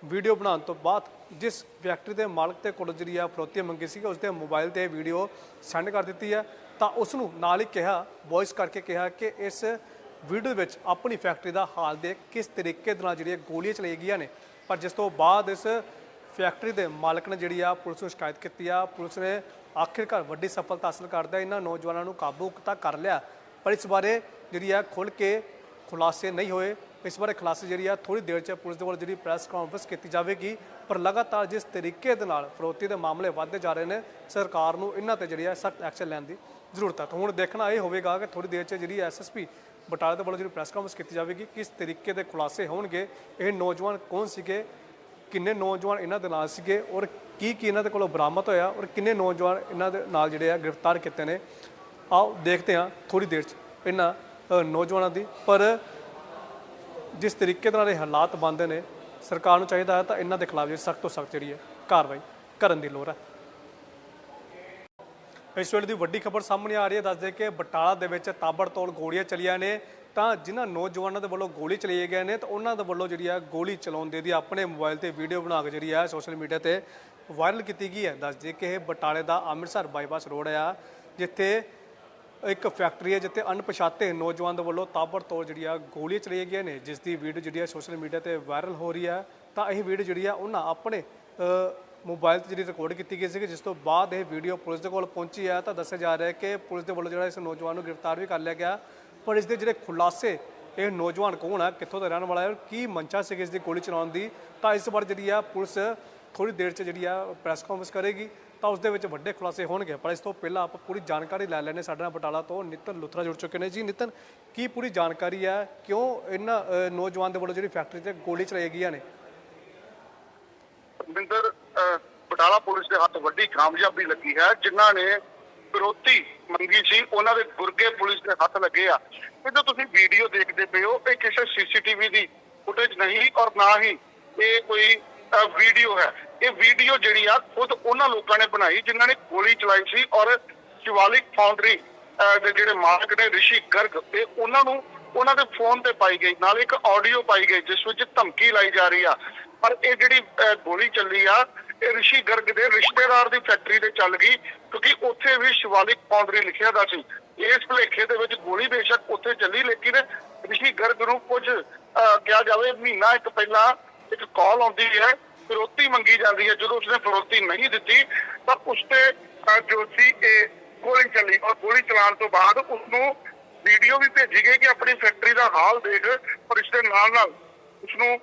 ਵੀਡੀਓ ਬਣਾਉਣ ਤੋਂ ਬਾਅਦ ਜਿਸ ਫੈਕਟਰੀ ਦੇ ਮਾਲਕ ਤੇ ਕੋਲ ਜਿਹੜੀ ਆ ਫਰੋਤੀ ਮੰਗੀ ਸੀ ਉਸ ਦੇ ਮੋਬਾਈਲ ਤੇ ਵੀਡੀਓ ਸੈਂਡ ਕਰ ਦਿੱਤੀ ਹੈ। ਤਾਂ ਉਸ ਨੂੰ ਨਾਲ ਹੀ ਕਿਹਾ ਵੌਇਸ ਕਰਕੇ ਕਿਹਾ ਕਿ ਇਸ ਵੀਡੀਓ ਵਿੱਚ ਆਪਣੀ ਫੈਕਟਰੀ ਦਾ ਹਾਲ ਦੇ ਕਿਸ ਤਰੀਕੇ ਦੇ ਨਾਲ ਜਿਹੜੀਆਂ ਗੋਲੀਆਂ ਚਲਾਈ ਗਈਆਂ ਨੇ। ਪਰ ਜਿਸ ਤੋਂ ਬਾਅਦ ਇਸ ਫੈਕਟਰੀ ਦੇ ਮਾਲਕ ਨੇ ਜਿਹੜੀ ਆ, ਪੁਲਿਸ ਨੂੰ ਸ਼ਿਕਾਇਤ ਕੀਤੀ ਆ, ਪੁਲਿਸ ਨੇ ਆਖਿਰਕਾਰ ਵੱਡੀ ਸਫਲਤਾ ਹਾਸਲ ਕਰਦਾ ਇਹਨਾਂ ਨੌਜਵਾਨਾਂ ਨੂੰ ਕਾਬੂ ਤਾਂ ਕਰ ਲਿਆ। ਪਰ ਇਸ ਬਾਰੇ ਜਿਹੜੀ ਆ ਖੁੱਲ ਕੇ ਖੁਲਾਸੇ ਨਹੀਂ ਹੋਏ। ਇਸ ਬਾਰੇ ਖੁਲਾਸੇ ਜਿਹੜੀ ਆ ਥੋੜੀ ਦੇਰ ਚ ਪੁਲਿਸ ਦੇ ਵੱਲ ਜਿਹੜੀ ਪ੍ਰੈਸ ਕਾਨਫਰੰਸ ਕੀਤੀ ਜਾਵੇਗੀ। ਪਰ ਲਗਾਤਾਰ ਜਿਸ ਤਰੀਕੇ ਦੇ ਨਾਲ ਫਰੋਤੀ ਦੇ ਮਾਮਲੇ ਵੱਧਦੇ ਜਾ ਰਹੇ ਨੇ, ਸਰਕਾਰ ਨੂੰ ਇਹਨਾਂ ਤੇ ਜਿਹੜੀ ਆ ਸਖਤ ਐਕਸ਼ਨ ਲੈਣ ਦੀ ਜ਼ਰੂਰਤ ਹੈ ਤਾਂ ਹੁਣ ਦੇਖਣਾ ਇਹ ਹੋਵੇਗਾ ਕਿ ਥੋੜੀ ਦੇਰ ਚ ਜਿਹੜੀ ਐਸਐਸਪੀ ਬਟਾਲਾ ਦੇ ਵੱਲੋਂ ਜਿਹੜੀ ਪ੍ਰੈਸ ਕਾਨਫਰੰਸ ਕੀਤੀ ਜਾਵੇਗੀ, ਕਿਸ ਤਰੀਕੇ ਦੇ ਖੁਲਾਸੇ ਹੋਣਗੇ, ਇਹ ਨੌਜਵਾਨ ਕੌਣ ਸੀਗੇ, ਕਿੰਨੇ ਨੌਜਵਾਨ ਇਹਨਾਂ ਦੇ ਨਾਲ ਸੀਗੇ, ਔਰ ਕੀ ਕੀ ਇਹਨਾਂ ਦੇ ਕੋਲੋਂ ਬਰਾਮਦ ਹੋਇਆ, ਔਰ ਕਿੰਨੇ ਨੌਜਵਾਨ ਇਹਨਾਂ ਦੇ ਨਾਲ ਜਿਹੜੇ ਆ ਗ੍ਰਿਫਤਾਰ ਕੀਤੇ ਨੇ। ਆਓ ਦੇਖਦੇ ਹਾਂ ਥੋੜੀ ਦੇਰ ਚ ਇਹਨਾਂ ਨੌਜਵਾਨਾਂ ਦੀ। ਪਰ ਜਿਸ ਤਰੀਕੇ ਦੇ ਨਾਲ ਇਹ ਹਾਲਾਤ ਬਣਦੇ ਨੇ, ਸਰਕਾਰ ਨੂੰ ਚਾਹੀਦਾ ਹੈ ਤਾਂ ਇਹਨਾਂ ਦੇ ਖਿਲਾਫ ਜਿਹੜੀ ਸਖਤ ਤੋਂ ਸਖਤ ਜਿਹੜੀ ਹੈ ਕਾਰਵਾਈ ਕਰਨ ਦੀ ਲੋੜ ਹੈ। ਇਸ ਵੇਲੇ ਦੀ ਵੱਡੀ ਖਬਰ ਸਾਹਮਣੇ ਆ ਰਹੀ ਹੈ। ਦੱਸਦੇ ਕਿ ਬਟਾਲਾ ਦੇ ਵਿੱਚ ਤਾਬੜਤੋੜ ਗੋਲੀਆਂ ਚਲੀਆਂ ਨੇ। ਤਾਂ ਜਿਨ੍ਹਾਂ ਨੌਜਵਾਨਾਂ ਦੇ ਵੱਲੋਂ ਗੋਲੀ ਚਲਾਈ ਗਏ ਨੇ, ਤਾਂ ਉਹਨਾਂ ਦੇ ਵੱਲੋਂ ਜਿਹੜੀ ਆ ਗੋਲੀ ਚਲਾਉਂਦੇ ਦੀ ਆਪਣੇ ਮੋਬਾਈਲ ਤੇ ਵੀਡੀਓ ਬਣਾ ਕੇ ਜਿਹੜੀ ਆ ਸੋਸ਼ਲ ਮੀਡੀਆ ਤੇ ਵਾਇਰਲ ਕੀਤੀ ਗਈ ਹੈ। ਦੱਸਦੇ ਕਿ ਇਹ ਬਟਾਲੇ ਦਾ ਅੰਮ੍ਰਿਤਸਰ ਬਾਈਪਾਸ ਰੋਡ ਆ, ਜਿੱਥੇ ਇੱਕ ਫੈਕਟਰੀ ਹੈ, ਜਿੱਥੇ ਅਣਪਛਾਤੇ ਨੌਜਵਾਨ ਦੇ ਵੱਲੋਂ ਤਾਬੜਤੋੜ ਜਿਹੜੀ ਆ ਗੋਲੀਆਂ ਚਲਾਈ ਗਈਆਂ ਨੇ, ਜਿਸ ਦੀ ਵੀਡੀਓ ਜਿਹੜੀ ਆ ਸੋਸ਼ਲ ਮੀਡੀਆ ਤੇ ਵਾਇਰਲ ਹੋ ਰਹੀ ਆ। ਤਾਂ ਇਹ ਵੀਡੀਓ ਜਿਹੜੀ ਆ ਉਹਨਾਂ ਆਪਣੇ ਮੋਬਾਈਲ ਤੇ ਜਿਹੜੀ ਰਿਕਾਰਡ ਕੀਤੀ ਗਈ ਸੀ ਜਿਸ ਤੋਂ ਬਾਅਦ ਇਹ ਵੀਡੀਓ ਪੁਲਿਸ ਦੇ ਕੋਲ ਪਹੁੰਚੀ ਹੈ, ਤਾਂ ਦੱਸਿਆ ਜਾ ਰਿਹਾ ਹੈ ਕਿ ਪੁਲਿਸ ਦੇ ਵੱਲੋਂ ਜਿਹੜਾ ਇਸ ਨੌਜਵਾਨ ਨੂੰ ਗ੍ਰਿਫਤਾਰ ਵੀ ਕਰ ਲਿਆ ਗਿਆ। ਪਰ ਇਸ ਦੇ ਜਿਹੜੇ ਖੁਲਾਸੇ, ਇਹ ਨੌਜਵਾਨ ਕੌਣ ਹੈ ਕਿੱਥੋਂ ਦਾ ਰਹਿਣ ਵਾਲਾ ਹੈ ਔਰ ਕੀ ਮਨਸ਼ਾ ਸੀ ਇਸ ਦੀ ਗੋਲੀ ਚਲਾਉਣ ਦੀ, ਤਾਂ ਇਸ ਵਾਰ ਜਿਹੜੀ ਆ ਪੁਲਿਸ ਥੋੜੀ ਦੇਰ ਚ ਜਿਹੜੀ ਆ ਪ੍ਰੈਸ ਕਾਨਫਰੰਸ ਕਰੇਗੀ, ਤਾਂ ਉਸ ਦੇ ਵਿੱਚ ਵੱਡੇ ਖੁਲਾਸੇ ਹੋਣਗੇ। ਪਰ ਇਸ ਤੋਂ ਪਹਿਲਾਂ ਆਪਾਂ ਪੂਰੀ ਜਾਣਕਾਰੀ ਲੈ ਲੈਣੇ ਸਾਡੇ ਨਾਲ ਬਟਾਲਾ ਤੋਂ ਨਿਤਨ ਲੁਥਰਾ ਜੁੜ ਚੁੱਕੇ ਨੇ। ਜੀ ਨਿਤਨ, ਕੀ ਪੂਰੀ ਜਾਣਕਾਰੀ ਹੈ? ਕਿਉਂ ਇਹਨਾਂ ਨੌਜਵਾਨ ਦੇ ਵੱਲੋਂ ਜਿਹੜੀ ਫੈਕਟਰੀ ਤੇ ਗੋਲੀ ਚਲਾਈ ਗਈਆਂ ਨੇ? ਰਵਿੰਦਰ ਬਟਾਲਾ ਪੁਲਿਸ ਦੇ ਹੱਥ ਵੱਡੀ ਕਾਮਯਾਬੀ ਲੱਗੀ ਹੈ ਜਿਨ੍ਹਾਂ ਨੇ ਵਿਰੋਧੀ ਮੰਗੀ ਸੀ ਉਹਨਾਂ ਦੇ ਗੁਰਗੇ ਪੁਲਿਸ ਦੇ ਹੱਥ ਲੱਗੇ ਆ। ਇਹ ਜੋ ਤੁਸੀਂ ਵੀਡੀਓ ਦੇਖਦੇ ਪਏ ਹੋ ਇਹ ਕਿਸੇ ਸੀਸੀਟੀਵੀ ਦੀ ਫੁਟੇਜ ਨਹੀਂ ਔਰ ਨਾ ਹੀ ਇਹ ਕੋਈ ਵੀਡੀਓ ਹੈ। ਇਹ ਵੀਡੀਓ ਜਿਹੜੀ ਆ ਖੁਦ ਉਹਨਾਂ ਲੋਕਾਂ ਨੇ ਬਣਾਈ ਜਿਨ੍ਹਾਂ ਨੇ ਗੋਲੀ ਚਲਾਈ ਸੀ ਔਰ ਸ਼ਿਵਾਲਿਕ ਫਾਊਂਡਰੀ ਅਹ, ਦੇ ਜਿਹੜੇ ਮਾਲਕ ਨੇ ਰਿਸ਼ੀ ਗਰਗ ਤੇ ਉਹਨਾਂ ਨੂੰ ਉਹਨਾਂ ਦੇ ਫੋਨ ਤੇ ਪਾਈ ਗਈ ਨਾਲ ਇੱਕ ਆਡੀਓ ਪਾਈ ਗਈ ਜਿਸ ਵਿੱਚ ਧਮਕੀ ਲਾਈ ਜਾ ਰਹੀ ਆ। ਪਰ ਇਹ ਜਿਹੜੀ ਗੋਲੀ ਚੱਲੀ ਆ ਇਹ ਰਿਸ਼ੀ ਗਰਗ ਦੇ ਰਿਸ਼ਤੇਦਾਰ ਦੀ ਫੈਕਟਰੀ ਤੇ ਚੱਲ ਗਈ, ਕਿਉਂਕਿ ਉੱਥੇ ਵੀ ਸ਼ਿਵਾਲਿਕ ਫਾਊਂਡਰੀ ਲਿਖਿਆ ਦਾ ਸੀ। ਇਸ ਭੁਲੇਖੇ ਦੇ ਵਿੱਚ ਗੋਲੀ ਬੇਸ਼ੱਕ ਉੱਥੇ ਚੱਲੀ, ਲੇਕਿਨ ਰਿਸ਼ੀ ਗਰਗ ਨੂੰ ਕੁਝ ਕਿਹਾ ਜਾਵੇ ਮਹੀਨਾ ਇੱਕ ਪਹਿਲਾਂ ਇੱਕ ਕਾਲ ਆਉਂਦੀ ਹੈ, ਫਿਰੌਤੀ ਮੰਗੀ ਜਾਂਦੀ ਹੈ। ਜਦੋਂ ਉਸਨੇ ਫਿਰੌਤੀ ਨਹੀਂ ਦਿੱਤੀ, ਤਾਂ ਉਸ ਤੇ ਜੋ ਸੀ ਇਹ ਗੋਲੀ ਚੱਲੀ ਔਰ ਗੋਲੀ ਚਲਾਉਣ ਤੋਂ ਬਾਅਦ ਉਸ ਨੂੰ ਵੀਡੀਓ ਵੀ ਭੇਜੀ ਗਈ ਕਿ ਆਪਣੀ ਫੈਕਟਰੀ ਦਾ ਹਾਲ ਦੇਖ ਪਰ ਇਸ ਦੇ ਨਾਲ ਨਾਲ ਉਸ ਨੂੰ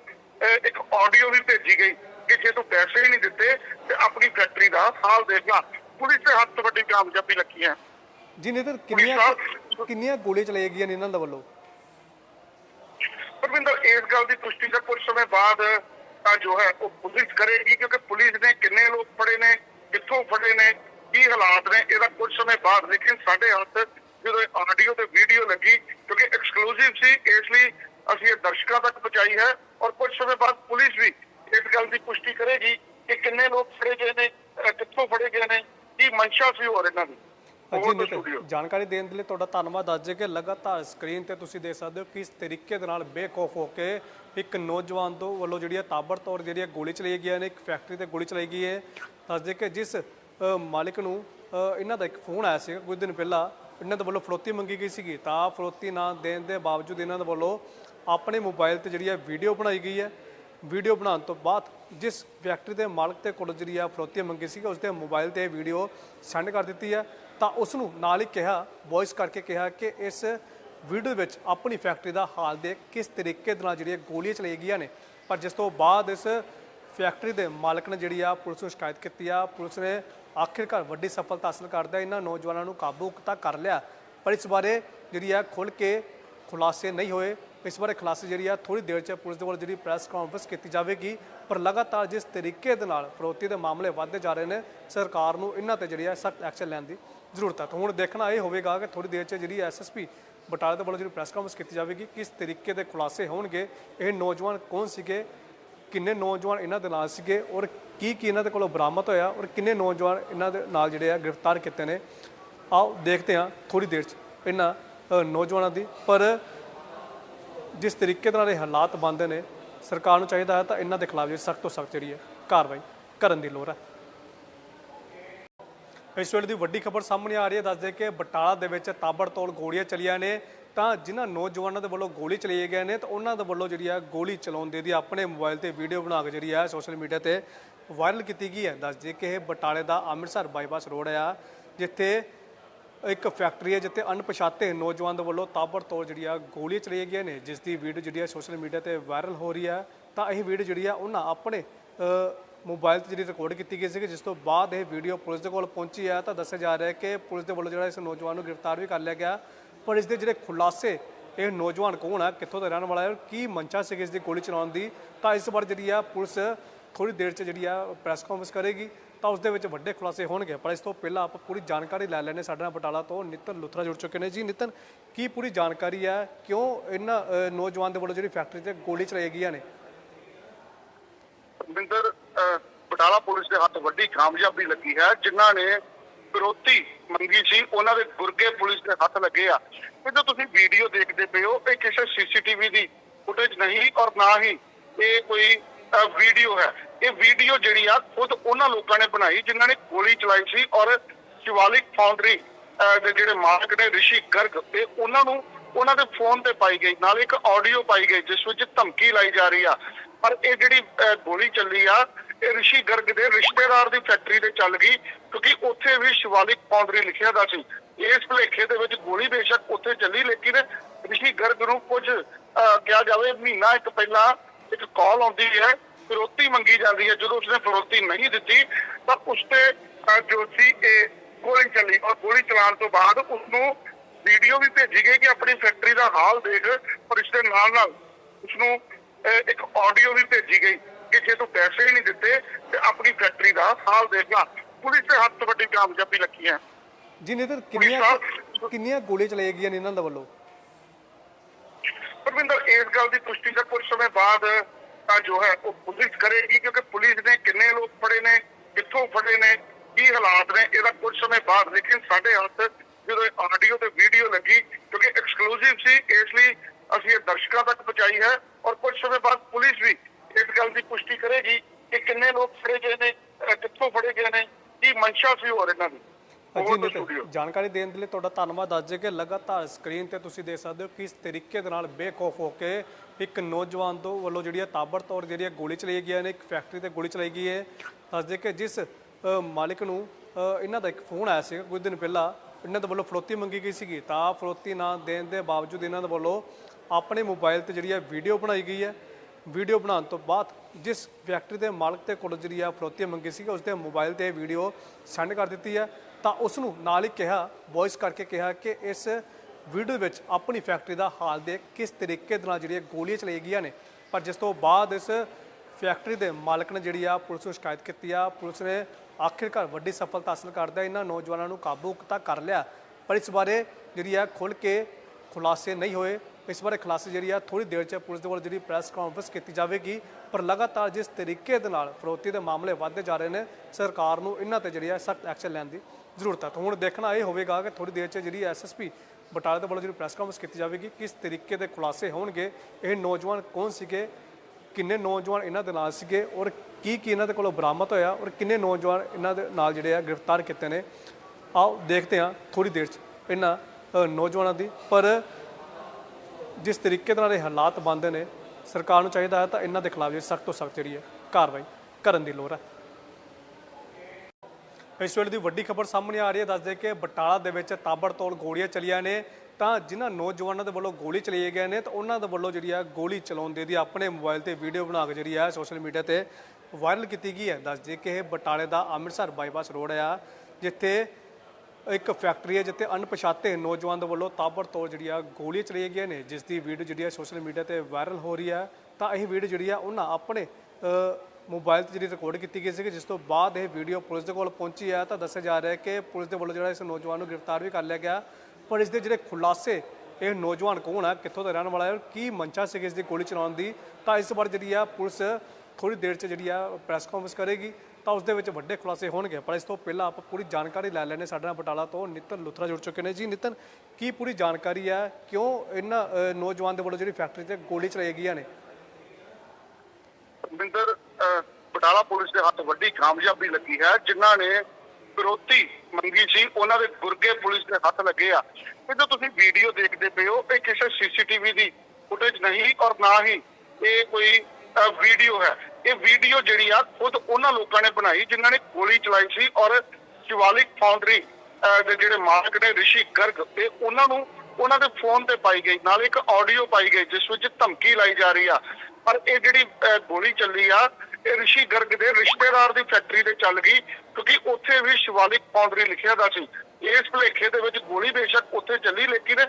ਇੱਕ ਆਡੀਓ ਵੀ ਭੇਜੀ ਗਈ। ਕਿ ਜੇ ਤੂੰ ਪੈਸੇ ਹੀ ਨਹੀਂ ਦਿੱਤੇ ਤੇ ਆਪਣੀ ਫੈਕਟਰੀ ਦਾ ਹਾਲ ਦੇਖਣਾ ਪੁਲਿਸ ਦੇ ਹੱਥ ਵੱਡੀ ਕਾਮਯਾਬੀ ਲੱਗੀ ਹੈ। ਜੀ ਨਿਤਨ ਕਿੰਨੀਆਂ ਕਿੰਨੀਆਂ ਗੋਲੀਆਂ ਚਲਾਈਆਂ ਗਈਆਂ ਨੇ ਇਹਨਾਂ ਦੇ ਵੱਲੋਂ? ਪਰਵਿੰਦਰ ਇਸ ਗੱਲ ਦੀ ਪੁਸ਼ਟੀ ਤਾਂ ਕੁਝ ਸਮੇਂ ਬਾਅਦ ਤਾਂ ਜੋ ਹੈ ਉਹ ਪੁਲਿਸ ਕਰੇਗੀ ਕਿਉਂਕਿ ਪੁਲਿਸ ਨੇ ਕਿੰਨੇ ਲੋਕ ਫੜੇ ਨੇ ਕਿੱਥੋਂ ਫੜੇ ਨੇ ਕੀ ਹਾਲਾਤ ਨੇ ਇਹਦਾ ਕੁਝ ਸਮੇਂ ਬਾਅਦ। ਲੇਕਿਨ ਸਾਡੇ ਹੱਥ ਜਦੋਂ ਆਡੀਓ ਤੇ ਵੀਡੀਓ ਲੱਗੀ ਕਿਉਂਕਿ ਐਕਸਕਲੂਸਿਵ ਸੀ ਇਸ ਲਈ ਅਸੀਂ ਇਹ ਦਰਸ਼ਕਾਂ ਤੱਕ ਪਹੁੰਚਾਈ ਹੈ ਔਰ ਕੁਝ ਸਮੇਂ ਬਾਅਦ ਪੁਲਿਸ ਵੀ ਇਸ ਗੱਲ ਦੀ ਪੁਸ਼ਟੀ ਕਰੇਗੀ ਕਿ ਕਿੰਨੇ ਲੋਕ ਫੜੇ ਗਏ ਨੇ ਕਿੱਥੋਂ ਫੜੇ ਗਏ ਨੇ ਕੀ ਮਨਸ਼ਾ ਸੀ ਹੋਰ ਇਹਨਾਂ ਦੀ? ਜੀ। ਜਾਣਕਾਰੀ ਦੇਣ ਦੇ ਲਈ ਤੁਹਾਡਾ ਧੰਨਵਾਦ ਅੱਜ ਕਿ ਲਗਾਤਾਰ ਸਕਰੀਨ ਤੇ ਤੁਸੀਂ ਦੇਖ ਸਕਦੇ ਹੋ ਕਿਸ ਤਰੀਕੇ ਦੇ ਨਾਲ ਬੇਖੌਫ ਹੋ ਕੇ ਇੱਕ ਨੌਜਵਾਨ ਤੋਂ ਵੱਲੋਂ ਜਿਹੜੀ ਹੈ ਤਾਬੜਤੋੜ ਜਿਹੜੀ ਹੈ ਗੋਲੀ ਚਲਾਈ ਗਈ ਹੈ ਨੇ ਇੱਕ ਫੈਕਟਰੀ ਤੇ ਗੋਲੀ ਚਲਾਈ ਗਈ ਹੈ। ਦੱਸਦੇ ਕਿ ਜਿਸ ਮਾਲਕ ਨੂੰ ਇਹਨਾਂ ਦਾ ਇੱਕ ਫੋਨ ਆਇਆ ਸੀ ਕੁਝ ਦਿਨ ਪਹਿਲਾਂ ਇਹਨਾਂ ਦੇ ਵੱਲੋਂ ਫਰੋਤੀ ਮੰਗੀ ਗਈ ਸੀਗੀ। ਤਾਂ ਫਰੋਤੀ ਨਾ ਦੇਣ ਦੇ ਬਾਵਜੂਦ ਇਹਨਾਂ ਦੇ ਵੱਲੋਂ ਆਪਣੇ ਮੋਬਾਈਲ ਤੇ ਜਿਹੜੀ ਹੈ ਵੀਡੀਓ ਬਣਾਈ ਗਈ ਹੈ। ਵੀਡੀਓ ਬਣਾਉਣ ਤੋਂ ਬਾਅਦ ਜਿਸ ਫੈਕਟਰੀ ਦੇ ਮਾਲਕ ਤੇ ਕੋਲ ਜਿਹੜੀ ਆ ਫਰੋਤੀ ਮੰਗੀ ਸੀ ਉਸ ਦੇ ਮੋਬਾਈਲ ਤੇ ਵੀਡੀਓ ਸੈਂਡ ਕਰ ਦਿੱਤੀ ਹੈ ਤਾਂ ਉਸ ਨੂੰ ਨਾਲ ਹੀ ਕਿਹਾ ਵੌਇਸ ਕਰਕੇ ਕਿਹਾ ਕਿ ਇਸ ਵੀਡੀਓ ਵਿੱਚ ਆਪਣੀ ਫੈਕਟਰੀ ਦਾ ਹਾਲ ਦੇ ਕਿਸ ਤਰੀਕੇ ਦੇ ਨਾਲ ਜਿਹੜੀਆਂ ਗੋਲੀਆਂ ਚਲਾਈ ਗਈਆਂ ਨੇ। ਪਰ ਜਿਸ ਤੋਂ ਬਾਅਦ ਇਸ ਫੈਕਟਰੀ ਦੇ ਮਾਲਕ ਨੇ ਜਿਹੜੀ ਆ ਪੁਲਿਸ ਨੂੰ ਸ਼ਿਕਾਇਤ ਕੀਤੀ ਆ, ਪੁਲਿਸ ਨੇ ਆਖਿਰਕਾਰ ਵੱਡੀ ਸਫਲਤਾ ਹਾਸਲ ਕਰਦਾ ਇਹਨਾਂ ਨੌਜਵਾਨਾਂ ਨੂੰ ਕਾਬੂ ਤਾਂ ਕਰ ਲਿਆ। ਪਰ ਇਸ ਬਾਰੇ ਜਿਹੜੀ ਆ ਖੁੱਲ ਕੇ ਖੁਲਾਸੇ ਨਹੀਂ ਹੋਏ। ਇਸ ਬਾਰੇ ਖੁਲਾਸੇ ਜਿਹੜੀ ਆ ਥੋੜੀ ਦੇਰ ਚ ਪੁਲਿਸ ਦੇ ਵੱਲੋਂ ਜਿਹੜੀ ਪ੍ਰੈਸ ਕਾਨਫਰੰਸ ਕੀਤੀ ਜਾਵੇਗੀ। ਪਰ ਲਗਾਤਾਰ ਜਿਸ ਤਰੀਕੇ ਦੇ ਨਾਲ ਫਰੋਤੀ ਦੇ ਮਾਮਲੇ ਵੱਧਦੇ ਜਾ ਰਹੇ ਨੇ, ਸਰਕਾਰ ਨੂੰ ਇਹਨਾਂ ਤੇ ਜਿਹੜੀ ਆ ਸਖਤ ਐਕਸ਼ਨ ਲੈਣ ਦੀ ਜ਼ਰੂਰਤ ਹੈ ਤਾਂ ਹੁਣ ਦੇਖਣਾ ਇਹ ਹੋਵੇਗਾ ਕਿ ਥੋੜੀ ਦੇਰ ਚ ਜਿਹੜੀ ਐਸਐਸਪੀ ਬਟਾਲੇ ਦੇ ਵੱਲੋਂ ਜਿਹੜੀ ਪ੍ਰੈਸ ਕਾਨਫਰੰਸ ਕੀਤੀ ਜਾਵੇਗੀ, ਕਿਸ ਤਰੀਕੇ ਦੇ ਖੁਲਾਸੇ ਹੋਣਗੇ, ਇਹ ਨੌਜਵਾਨ ਕੌਣ ਸੀਗੇ, ਕਿੰਨੇ ਨੌਜਵਾਨ ਇਹਨਾਂ ਦੇ ਨਾਲ ਸੀਗੇ, ਔਰ ਕੀ ਕੀ ਇਹਨਾਂ ਦੇ ਕੋਲੋਂ ਬਰਾਮਦ ਹੋਇਆ, ਔਰ ਕਿੰਨੇ ਨੌਜਵਾਨ ਇਹਨਾਂ ਦੇ ਨਾਲ ਜਿਹੜੇ ਆ ਗ੍ਰਿਫਤਾਰ ਕੀਤੇ ਨੇ। ਆਓ ਦੇਖਦੇ ਹਾਂ ਥੋੜੀ ਦੇਰ ਚ ਇਹਨਾਂ ਨੌਜਵਾਨਾਂ ਦੀ। ਪਰ ਜਿਸ ਤਰੀਕੇ ਦੇ ਨਾਲ ਇਹ ਹਾਲਾਤ ਬਣਦੇ ਨੇ, ਸਰਕਾਰ ਨੂੰ ਚਾਹੀਦਾ ਹੈ ਤਾਂ ਇਹਨਾਂ ਦੇ ਖਿਲਾਫ ਜਿਹੜੀ ਸਖਤ ਤੋਂ ਸਖਤ ਜਿਹੜੀ ਹੈ ਕਾਰਵਾਈ ਕਰਨ ਦੀ ਲੋੜ ਹੈ। ਇਸ ਵੇਲੇ ਦੀ ਵੱਡੀ ਖਬਰ ਸਾਹਮਣੇ ਆ ਰਹੀ ਹੈ। ਦੱਸਦੇ ਕਿ ਬਟਾਲਾ ਦੇ ਵਿੱਚ ਤਾਬੜਤੋੜ ਗੋਲੀਆਂ ਚਲੀਆਂ ਨੇ। ਤਾਂ ਜਿਨ੍ਹਾਂ ਨੌਜਵਾਨਾਂ ਦੇ ਵੱਲੋਂ ਗੋਲੀ ਚਲਾਈ ਗਏ ਨੇ, ਤਾਂ ਉਹਨਾਂ ਦੇ ਵੱਲੋਂ ਜਿਹੜੀ ਆ ਗੋਲੀ ਚਲਾਉਣ ਦੀ ਆਪਣੇ ਮੋਬਾਈਲ ਤੇ ਵੀਡੀਓ ਬਣਾ ਕੇ ਜਿਹੜੀ ਆ ਸੋਸ਼ਲ ਮੀਡੀਆ ਤੇ ਵਾਇਰਲ ਕੀਤੀ ਗਈ ਹੈ। ਦੱਸਦੇ ਕਿ ਇਹ ਬਟਾਲੇ ਦਾ ਅੰਮ੍ਰਿਤਸਰ ਬਾਈਪਾਸ ਰੋਡ ਆ, ਜਿੱਥੇ ਇੱਕ ਫੈਕਟਰੀ ਹੈ ਜਿੱਥੇ ਅਣਪਛਾਤੇ ਨੌਜਵਾਨ ਦੇ ਵੱਲੋਂ ਤਾਬੜਤੋੜ ਜਿਹੜੀ ਆ ਗੋਲੀਆਂ ਚਲਾਈਆਂ ਗਈਆਂ ਨੇ ਜਿਸ ਦੀ ਵੀਡੀਓ ਜਿਹੜੀ ਆ ਸੋਸ਼ਲ ਮੀਡੀਆ ਤੇ ਵਾਇਰਲ ਹੋ ਰਹੀ ਹੈ ਤਾਂ ਇਹ ਵੀਡੀਓ ਜਿਹੜੀ ਆ ਉਹਨਾਂ ਆਪਣੇ ਅ, ਮੋਬਾਈਲ ਤੇ ਜਿਹੜੀ ਰਿਕਾਰਡ ਕੀਤੀ ਗਈ ਸੀ ਜਿਸ ਤੋਂ ਬਾਅਦ ਇਹ ਵੀਡੀਓ ਪੁਲਿਸ ਦੇ ਕੋਲ ਪਹੁੰਚੀ ਆ। ਤਾਂ ਦੱਸਿਆ ਜਾ ਰਿਹਾ ਹੈ ਕਿ ਪੁਲਿਸ ਦੇ ਵੱਲੋਂ ਜਿਹੜਾ ਇਸ ਨੌਜਵਾਨ ਨੂੰ ਗ੍ਰਿਫਤਾਰ ਵੀ ਕਰ ਲਿਆ ਗਿਆ। ਪਰ ਇਸ ਦੇ ਜਿਹੜੇ ਖੁਲਾਸੇ ਇਹ ਨੌਜਵਾਨ ਕੌਣ ਆ ਕਿੱਥੋਂ ਦਾ ਰਹਿਣ ਵਾਲਾ ਹੈ ਕੀ ਮਨਸ਼ਾ ਸੀ ਇਸ ਦੀ ਗੋਲੀ ਚਲਾਉਣ ਦੀ? ਤਾਂ ਇਸ ਵਾਰ ਜਿਹੜੀ ਆ ਪੁਲਿਸ ਥੋੜੀ ਦੇਰ 'ਚ ਜਿਹੜੀ ਆ ਪ੍ਰੈਸ ਕਾਨਫਰੰਸ ਕਰੇਗੀ। ਤਾਂ ਉਸ ਦੇ ਵਿੱਚ ਵੱਡੇ ਖੁਲਾਸੇ ਹੋਣਗੇ, ਪਰ ਇਸ ਤੋਂ ਪਹਿਲਾਂ ਆਪਾਂ ਪੂਰੀ ਜਾਣਕਾਰੀ ਲੈ ਲੈਣੇ ਸਾਡੇ ਨਾਲ ਬਟਾਲਾ ਤੋਂ ਨਿਤਨ ਲੁਥਰਾ ਜੁੜ ਚੁੱਕੇ ਨੇ। ਜੀ ਨਿਤਨ, ਕੀ ਪੂਰੀ ਜਾਣਕਾਰੀ ਹੈ? ਕਿਉਂ ਇਹਨਾਂ ਨੌਜਵਾਨ ਦੇ ਵੱਲੋਂ ਜਿਹੜੀ ਫੈਕਟਰੀ ਤੇ ਗੋਲੀ ਚਲਾਈ ਗਈਆਂ ਨੇ? ਵਿੰਦਰ ਬਟਾਲਾ ਪੁਲਿਸ ਦੇ ਹੱਥ ਵੱਡੀ ਕਾਮਯਾਬੀ ਲੱਗੀ ਹੈ, ਜਿਨ੍ਹਾਂ ਨੇ ਫਿਰੌਤੀ ਮੰਗੀ ਸੀ, ਉਹਨਾਂ ਦੇ ਗੁਰਗੇ ਪੁਲਿਸ ਦੇ ਹੱਥ ਲੱਗੇ ਆ। ਇਹ ਜੋ ਤੁਸੀਂ ਵੀਡੀਓ ਦੇਖਦੇ ਪਏ ਹੋ, ਇਹ ਕਿਸੇ ਸੀਸੀਟੀਵੀ ਦੀ ਫੁਟੇਜ ਨਹੀਂ ਔਰ ਨਾ ਹੀ ਇਹ ਕੋਈ ਵੀਡੀਓ ਹੈ। ਇਹ ਵੀਡੀਓ ਜਿਹੜੀ ਆ ਖੁਦ ਉਹਨਾਂ ਲੋਕਾਂ ਨੇ ਬਣਾਈ ਜਿਨ੍ਹਾਂ ਨੇ ਗੋਲੀ ਚਲਾਈ ਸੀ ਔਰ ਸ਼ਿਵਾਲਿਕ ਫਾਊਂਡਰੀ ਅਹ, ਦੇ ਜਿਹੜੇ ਮਾਲਕ ਨੇ ਰਿਸ਼ੀ ਗਰਗ ਇਹ ਉਹਨਾਂ ਨੂੰ ਉਹਨਾਂ ਦੇ ਫੋਨ ਤੇ ਪਾਈ ਗਈ ਨਾਲ ਇੱਕ ਆਡੀਓ ਪਾਈ ਗਈ ਜਿਸ ਵਿੱਚ ਧਮਕੀ ਲਾਈ ਜਾ ਰਹੀ ਆ। ਪਰ ਇਹ ਜਿਹੜੀ ਗੋਲੀ ਚੱਲੀ ਆ ਇਹ ਰਿਸ਼ੀ ਗਰਗ ਦੇ ਰਿਸ਼ਤੇਦਾਰ ਦੀ ਫੈਕਟਰੀ ਤੇ ਚੱਲ ਗਈ ਕਿਉਂਕਿ ਉੱਥੇ ਵੀ ਸ਼ਿਵਾਲਿਕ ਫਾਊਂਡਰੀ ਲਿਖਿਆ ਦਾ ਸੀ। ਇਸ ਭੁਲੇਖੇ ਦੇ ਵਿੱਚ ਗੋਲੀ ਬੇਸ਼ੱਕ ਉੱਥੇ ਚੱਲੀ ਲੇਕਿਨ ਰਿਸ਼ੀ ਗਰਗ ਨੂੰ ਕੁਝ ਅਹ, ਕਿਹਾ ਜਾਵੇ ਮਹੀਨਾ ਇੱਕ ਪਹਿਲਾਂ ਇੱਕ ਕਾਲ ਆਉਂਦੀ ਹੈ ਫਿਰੌਤੀ ਮੰਗੀ ਜਾਂਦੀ ਹੈ। ਜਦੋਂ ਉਸਨੇ ਫਿਰੌਤੀ ਨਹੀਂ ਦਿੱਤੀ ਤਾਂ ਉਸ ਤੇ ਜੋ ਸੀ ਇਹ ਗੋਲੀ ਚੱਲੀ ਔਰ ਗੋਲੀ ਚਲਾਉਣ ਤੋਂ ਬਾਅਦ ਉਸ ਨੂੰ ਵੀਡੀਓ ਵੀ ਭੇਜੀ ਗਈ ਕਿ ਆਪਣੀ ਫੈਕਟਰੀ ਦਾ ਹਾਲ ਦੇਖ ਪਰ ਇਸ ਦੇ ਨਾਲ ਨਾਲ ਉਸ ਨੂੰ ਇੱਕ ਆਡੀਓ ਵੀ ਭੇਜੀ ਗਈ ਕਿ ਜੇ ਤੂੰ ਪੈਸੇ ਹੀ ਨਹੀਂ ਦਿੱਤੇ ਤੇ ਆਪਣੀ ਫੈਕਟਰੀ ਦਾ ਹਾਲ ਦੇਖਣਾ ਪੁਲਿਸ ਦੇ ਹੱਥ ਵੱਡੀ ਕਾਮਯਾਬੀ ਲੱਗੀ ਹੈ। ਜੀ ਨਿਤਨ ਕਿੰਨੀਆਂ ਕਿੰਨੀਆਂ ਗੋਲੀਆਂ ਚਲਾਈਆਂ ਗਈਆਂ ਨੇ ਇਹਨਾਂ ਦੇ ਵੱਲੋਂ? ਪਰਵਿੰਦਰ ਇਸ ਗੱਲ ਦੀ ਪੁਸ਼ਟੀ ਤਾਂ ਕੁਝ ਸਮੇਂ ਬਾਅਦ ਤਾਂ ਜੋ ਹੈ ਉਹ ਪੁਲਿਸ ਕਰੇਗੀ, ਕਿਉਂਕਿ ਪੁਲਿਸ ਨੇ ਕਿੰਨੇ ਲੋਕ ਫੜੇ ਨੇ, ਕਿੱਥੋਂ ਫੜੇ ਨੇ, ਕੀ ਹਾਲਾਤ ਨੇ, ਇਹਦਾ ਕੁਝ ਸਮੇਂ ਬਾਅਦ, ਲੇਕਿਨ ਸਾਡੇ ਹੱਥ ਜਦੋਂ ਆਡੀਓ ਤੇ ਵੀਡੀਓ ਲੱਗੀ, ਕਿਉਂਕਿ ਐਕਸਕਲੂਸਿਵ ਸੀ, ਇਸ ਲਈ ਅਸੀਂ ਇਹ ਦਰਸ਼ਕਾਂ ਤੱਕ ਪਹੁੰਚਾਈ ਹੈ, ਔਰ ਕੁਝ ਸਮੇਂ ਬਾਅਦ ਪੁਲਿਸ ਵੀ ਇਸ ਗੱਲ ਦੀ ਪੁਸ਼ਟੀ ਕਰੇਗੀ ਕਿ ਕਿੰਨੇ ਲੋਕ ਫੜੇ ਗਏ ਨੇ ਕਿੱਥੋਂ ਫੜੇ ਗਏ ਨੇ, ਕੀ ਮਨਸ਼ਾ ਸੀ ਹੋਰ ਇਹਨਾਂ ਦੀ। ਜੀ ਨਿਤਿਨ. ਜਾਣਕਾਰੀ ਦੇਣ ਦੇ ਲਈ ਤੁਹਾਡਾ ਧੰਨਵਾਦ। ਅੱਜ ਕਿ ਲਗਾਤਾਰ ਸਕਰੀਨ ਤੇ ਤੁਸੀਂ ਦੇਖ ਸਕਦੇ ਹੋ ਕਿਸ ਤਰੀਕੇ ਦੇ ਨਾਲ ਬੇਖੌਫ ਹੋ ਕੇ ਇੱਕ ਨੌਜਵਾਨ ਤੋਂ ਵੱਲੋਂ ਜਿਹੜੀ ਹੈ ਤਾਬੜਤੋੜ ਜਿਹੜੀ ਹੈ ਗੋਲੀ ਚਲਾਈ ਗਈ ਹੈ ਨੇ ਇੱਕ ਫੈਕਟਰੀ ਤੇ ਗੋਲੀ ਚਲਾਈ ਗਈ ਹੈ। ਦੱਸਦੇ ਕਿ ਜਿਸ ਮਾਲਕ ਨੂੰ ਇਹਨਾਂ ਦਾ ਇੱਕ ਫੋਨ ਆਇਆ ਸੀ ਕੁਝ ਦਿਨ ਪਹਿਲਾਂ ਇਹਨਾਂ ਦੇ ਵੱਲੋਂ ਫਰੋਤੀ ਮੰਗੀ ਗਈ ਸੀਗੀ। ਤਾਂ ਫਰੋਤੀ ਨਾ ਦੇਣ ਦੇ ਬਾਵਜੂਦ ਇਹਨਾਂ ਦੇ ਵੱਲੋਂ ਆਪਣੇ ਮੋਬਾਈਲ ਤੇ ਜਿਹੜੀ ਹੈ ਵੀਡੀਓ ਬਣਾਈ ਗਈ ਹੈ। ਵੀਡੀਓ ਬਣਾਉਣ ਤੋਂ ਬਾਅਦ ਜਿਸ ਫੈਕਟਰੀ ਦੇ ਮਾਲਕ ਤੇ ਕੋਲ ਜਿਹੜੀ ਆ ਫਰੋਤੀ ਮੰਗੀ ਸੀ ਉਸ ਦੇ ਮੋਬਾਈਲ ਤੇ ਵੀਡੀਓ ਸੈਂਡ ਕਰ ਦਿੱਤੀ ਹੈ। ਤਾਂ ਉਸ ਨੂੰ ਨਾਲ ਹੀ ਕਿਹਾ ਵੌਇਸ ਕਰਕੇ ਕਿਹਾ ਕਿ ਇਸ ਵੀਡੀਓ ਵਿੱਚ ਆਪਣੀ ਫੈਕਟਰੀ ਦਾ ਹਾਲ ਦੇ ਕਿਸ ਤਰੀਕੇ ਦੇ ਨਾਲ ਜਿਹੜੀਆਂ ਗੋਲੀਆਂ ਚਲਾਈ ਗਈਆਂ ਨੇ। ਪਰ ਜਿਸ ਤੋਂ ਬਾਅਦ ਇਸ ਫੈਕਟਰੀ ਦੇ ਮਾਲਕ ਨੇ ਜਿਹੜੀ ਆ ਪੁਲਿਸ ਨੂੰ ਸ਼ਿਕਾਇਤ ਕੀਤੀ ਆ, ਪੁਲਿਸ ਨੇ ਆਖਿਰਕਾਰ ਵੱਡੀ ਸਫਲਤਾ ਹਾਸਲ ਕਰਦਾ ਇਹਨਾਂ ਨੌਜਵਾਨਾਂ ਨੂੰ ਕਾਬੂ ਤਾਂ ਕਰ ਲਿਆ, ਪਰ ਇਸ ਬਾਰੇ ਜਿਹੜੀ ਆ ਖੁੱਲ ਕੇ ਖੁਲਾਸੇ ਨਹੀਂ ਹੋਏ। ਇਸ ਬਾਰੇ ਖੁਲਾਸੇ ਜਿਹੜੀ ਆ ਥੋੜੀ ਦੇਰ ਚ ਪੁਲਿਸ ਦੇ ਵੱਲੋਂ ਜਿਹੜੀ ਪ੍ਰੈਸ ਕਾਨਫਰੰਸ ਕੀਤੀ ਜਾਵੇਗੀ। ਪਰ ਲਗਾਤਾਰ ਜਿਸ ਤਰੀਕੇ ਦੇ ਨਾਲ ਫਰੋਤੀ ਦੇ ਮਾਮਲੇ ਵੱਧਦੇ ਜਾ ਰਹੇ ਨੇ, ਸਰਕਾਰ ਨੂੰ ਇਹਨਾਂ ਤੇ ਜਿਹੜੀ ਆ ਸਖਤ ਐਕਸ਼ਨ ਲੈਣ ਦੀ ਜ਼ਰੂਰਤ ਹੈ ਤਾਂ ਹੁਣ ਦੇਖਣਾ ਇਹ ਹੋਵੇਗਾ ਕਿ ਥੋੜੀ ਦੇਰ ਚ ਜਿਹੜੀ ਐਸਐਸਪੀ ਬਟਾਲੇ ਦੇ ਵੱਲੋਂ ਜਿਹੜੀ ਪ੍ਰੈਸ ਕਾਨਫਰੰਸ ਕੀਤੀ ਜਾਵੇਗੀ, ਕਿਸ ਤਰੀਕੇ ਦੇ ਖੁਲਾਸੇ ਹੋਣਗੇ, ਇਹ ਨੌਜਵਾਨ ਕੌਣ ਸੀਗੇ, ਕਿੰਨੇ ਨੌਜਵਾਨ ਇਹਨਾਂ ਦੇ ਨਾਲ ਸੀਗੇ, ਔਰ ਕੀ ਕੀ ਇਹਨਾਂ ਦੇ ਕੋਲੋਂ ਬਰਾਮਦ ਹੋਇਆ, ਔਰ ਕਿੰਨੇ ਨੌਜਵਾਨ ਇਹਨਾਂ ਦੇ ਨਾਲ ਜਿਹੜੇ ਆ ਗ੍ਰਿਫਤਾਰ ਕੀਤੇ ਨੇ। ਆਓ ਦੇਖਦੇ ਹਾਂ ਥੋੜੀ ਦੇਰ ਚ ਇਹਨਾਂ ਨੌਜਵਾਨਾਂ ਦੀ। ਪਰ ਜਿਸ ਤਰੀਕੇ ਦੇ ਨਾਲ ਇਹ ਹਾਲਾਤ ਬਣਦੇ ਨੇ, ਸਰਕਾਰ ਨੂੰ ਚਾਹੀਦਾ ਹੈ ਤਾਂ ਇਹਨਾਂ ਦੇ ਖਿਲਾਫ ਜਿਹੜੀ ਸਖਤ ਤੋਂ ਸਖਤ ਜਿਹੜੀ ਹੈ ਕਾਰਵਾਈ ਕਰਨ ਦੀ ਲੋੜ ਹੈ। ਇਸ ਵੇਲੇ ਦੀ ਵੱਡੀ ਖਬਰ ਸਾਹਮਣੇ ਆ ਰਹੀ ਹੈ, ਦੱਸਦੇ ਕਿ ਬਟਾਲਾ ਦੇ ਵਿੱਚ ਤਾਬੜਤੋੜ ਗੋਲੀਆਂ ਚਲੀਆਂ ਨੇ। ਤਾਂ ਜਿਨ੍ਹਾਂ ਨੌਜਵਾਨਾਂ ਦੇ ਵੱਲੋਂ ਗੋਲੀ ਚਲਾਈ ਗਏ ਨੇ, ਤਾਂ ਉਹਨਾਂ ਦੇ ਵੱਲੋਂ ਜਿਹੜੀ ਆ ਗੋਲੀ ਚਲਾਉਂਦੇ ਦੀ ਆਪਣੇ ਮੋਬਾਈਲ ਤੇ ਵੀਡੀਓ ਬਣਾ ਕੇ ਜਿਹੜੀ ਆ ਸੋਸ਼ਲ ਮੀਡੀਆ ਤੇ ਵਾਇਰਲ ਕੀਤੀ ਗਈ ਹੈ। ਦੱਸਦੇ ਕਿ ਇਹ ਬਟਾਲੇ ਦਾ ਅੰਮ੍ਰਿਤਸਰ ਬਾਈਪਾਸ ਰੋਡ ਆ, ਜਿੱਥੇ ਇੱਕ ਫੈਕਟਰੀ ਹੈ ਜਿੱਥੇ ਅਣਪਛਾਤੇ ਨੌਜਵਾਨ ਦੇ ਵੱਲੋਂ ਤਾਬੜਤੋੜ ਜਿਹੜੀ ਆ ਗੋਲੀਆਂ ਚਲਾਈ ਗਈਆਂ ਨੇ ਜਿਸ ਦੀ ਵੀਡੀਓ ਜਿਹੜੀ ਆ ਸੋਸ਼ਲ ਮੀਡੀਆ ਤੇ ਵਾਇਰਲ ਹੋ ਰਹੀ ਹੈ ਤਾਂ ਇਹ ਵੀਡੀਓ ਜਿਹੜੀ ਆ ਉਹਨਾਂ ਆਪਣੇ ਅ, ਮੋਬਾਈਲ ਤੇ ਜਿਹੜੀ ਰਿਕਾਰਡ ਕੀਤੀ ਗਈ ਸੀ ਜਿਸ ਤੋਂ ਬਾਅਦ ਇਹ ਵੀਡੀਓ ਪੁਲਿਸ ਦੇ ਕੋਲ ਪਹੁੰਚੀ ਹੈ ਤਾਂ ਦੱਸਿਆ ਜਾ ਰਿਹਾ ਹੈ ਕਿ ਪੁਲਿਸ ਦੇ ਵੱਲੋਂ ਜਿਹੜਾ ਇਸ ਨੌਜਵਾਨ ਨੂੰ ਗ੍ਰਿਫਤਾਰ ਵੀ ਕਰ ਲਿਆ ਗਿਆ। ਪਰ ਇਸ ਦੇ ਜਿਹੜੇ ਖੁਲਾਸੇ ਇਹ ਨੌਜਵਾਨ ਕੌਣ ਆ ਕਿੱਥੋਂ ਦਾ ਰਹਿਣ ਵਾਲਾ ਹੈ ਕੀ ਮਨਸ਼ਾ ਸੀ ਇਸ ਦੀ ਗੋਲੀ ਚਲਾਉਣ ਦੀ ਤਾਂ ਇਸ ਵਾਰ ਜਿਹੜੀ ਆ ਪੁਲਿਸ ਥੋੜੀ ਦੇਰ 'ਚ ਜਿਹੜੀ ਆ ਪ੍ਰੈਸ ਕਾਨਫਰੰਸ ਕਰੇਗੀ। ਤਾਂ ਉਸ ਦੇ ਵਿੱਚ ਵੱਡੇ ਖੁਲਾਸੇ ਹੋਣਗੇ। ਪਰ ਇਸ ਤੋਂ ਪਹਿਲਾਂ ਆਪਾਂ ਪੂਰੀ ਜਾਣਕਾਰੀ ਲੈ ਲੈਣੇ ਸਾਡੇ ਨਾਲ ਬਟਾਲਾ ਤੋਂ। ਨਿਤਨ ਲੁਥਰਾ ਜੁੜ ਚੁੱਕੇ ਨੇ ਜੀ। ਨਿਤਨ, ਕੀ ਪੂਰੀ ਜਾਣਕਾਰੀ ਹੈ? ਕਿਉਂ ਇਹਨਾਂ ਨੌਜਵਾਨ ਦੇ ਵੱਲੋਂ ਜਿਹੜੀ ਫੈਕਟਰੀ ਤੇ ਗੋਲੀ ਚਲਾਈ ਗਈਆਂ ਨੇ? ਰਵਿੰਦਰ ਬਟਾਲਾ ਪੁਲਿਸ ਦੇ ਹੱਥ ਵੱਡੀ ਕਾਮਯਾਬੀ ਲੱਗੀ ਹੈ। ਜਿਨ੍ਹਾਂ ਨੇ ਵਿਰੋਧੀ ਮੰਗੀ ਸੀ, ਉਹਨਾਂ ਦੇ ਗੁਰਗੇ ਪੁਲਿਸ ਦੇ ਹੱਥ ਲੱਗੇ ਆ। ਇਹ ਜੋ ਤੁਸੀਂ ਵੀਡੀਓ ਦੇਖਦੇ ਪਏ ਹੋ, ਇਹ ਕਿਸੇ ਸੀਸੀਟੀਵੀ ਦੀ ਫੁਟੇਜ ਨਹੀਂ ਔਰ ਨਾ ਹੀ ਇਹ ਕੋਈ ਵੀਡੀਓ ਹੈ। ਇਹ ਵੀਡੀਓ ਜਿਹੜੀ ਆ ਖੁਦ ਉਹਨਾਂ ਲੋਕਾਂ ਨੇ ਬਣਾਈ ਜਿਨ੍ਹਾਂ ਨੇ ਗੋਲੀ ਚਲਾਈ ਸੀ ਔਰ ਸ਼ਿਵਾਲਿਕ ਫਾਊਂਡਰੀ ਅਹ, ਦੇ ਜਿਹੜੇ ਮਾਲਕ ਨੇ ਰਿਸ਼ੀ ਗਰਗ ਇਹ ਉਹਨਾਂ ਨੂੰ ਉਹਨਾਂ ਦੇ ਫੋਨ ਤੇ ਪਾਈ ਗਈ ਨਾਲ ਇੱਕ ਆਡੀਓ ਪਾਈ ਗਈ ਜਿਸ ਵਿੱਚ ਧਮਕੀ ਲਾਈ ਜਾ ਰਹੀ ਆ। ਪਰ ਇਹ ਜਿਹੜੀ ਗੋਲੀ ਚੱਲੀ ਆ ਇਹ ਰਿਸ਼ੀ ਗਰਗ ਦੇ ਰਿਸ਼ਤੇਦਾਰ ਦੀ ਫੈਕਟਰੀ ਤੇ ਚੱਲ ਗਈ ਕਿਉਂਕਿ ਉੱਥੇ ਵੀ ਸ਼ਿਵਾਲਿਕ ਫਾਊਂਡਰੀ ਲਿਖਿਆ ਦਾ ਸੀ। ਇਸ ਭੁਲੇਖੇ ਦੇ ਵਿੱਚ ਗੋਲੀ ਬੇਸ਼ੱਕ ਉੱਥੇ ਚੱਲੀ ਲੇਕਿਨ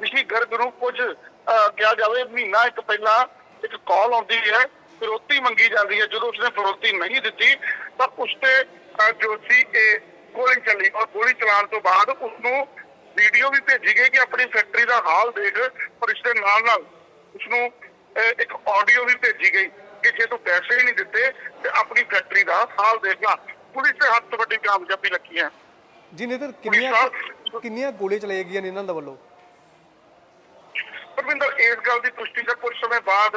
ਰਿਸ਼ੀ ਗਰਗ ਨੂੰ ਕੁਝ ਅਹ, ਕਿਹਾ ਜਾਵੇ ਮਹੀਨਾ ਇੱਕ ਪਹਿਲਾਂ ਇੱਕ ਕਾਲ ਆਉਂਦੀ ਹੈ ਫਿਰੋਤੀ ਮੰਗੀ ਜਾਂਦੀ ਹੈ। ਜਦੋਂ ਉਸਨੇ ਫਿਰੋਤੀ ਨਹੀਂ ਦਿੱਤੀ ਤਾਂ ਉਸ ਤੇ ਜੋ ਸੀ ਇਹ ਗੋਲੀ ਚੱਲੀ ਔਰ ਗੋਲੀ ਚਲਾਉਣ ਤੋਂ ਬਾਅਦ ਉਸ ਨੂੰ ਵੀਡੀਓ ਵੀ ਭੇਜੀ ਗਈ ਕਿ ਆਪਣੀ ਫੈਕਟਰੀ ਦਾ ਹਾਲ ਦੇਖ ਔਰ ਇਸ ਦੇ ਨਾਲ ਨਾਲ ਉਸ ਨੂੰ ਇੱਕ ਆਡੀਓ ਵੀ ਭੇਜੀ ਗਈ ਕਿ ਜੇ ਤੂੰ ਪੈਸੇ ਹੀ ਨਹੀਂ ਦਿੱਤੇ ਤੇ ਆਪਣੀ ਫੈਕਟਰੀ ਦਾ ਹਾਲ ਦੇਖ ਲਾ। ਪੁਲਿਸ ਦੇ ਹੱਥ ਵੱਡੀ ਕਾਮਯਾਬੀ ਲੱਗੀ ਹੈ। ਜੀ ਨਿਤਨ ਕਿੰਨੀਆਂ ਕਿੰਨੀਆਂ ਗੋਲੀਆਂ ਚਲਾਈ ਗਈਆਂ ਨੇ ਇਹਨਾਂ ਦੇ ਵੱਲੋਂ? ਪਰਵਿੰਦਰ ਇਸ ਗੱਲ ਦੀ ਪੁਸ਼ਟੀ ਤਾਂ ਕੁਝ ਸਮੇਂ ਬਾਅਦ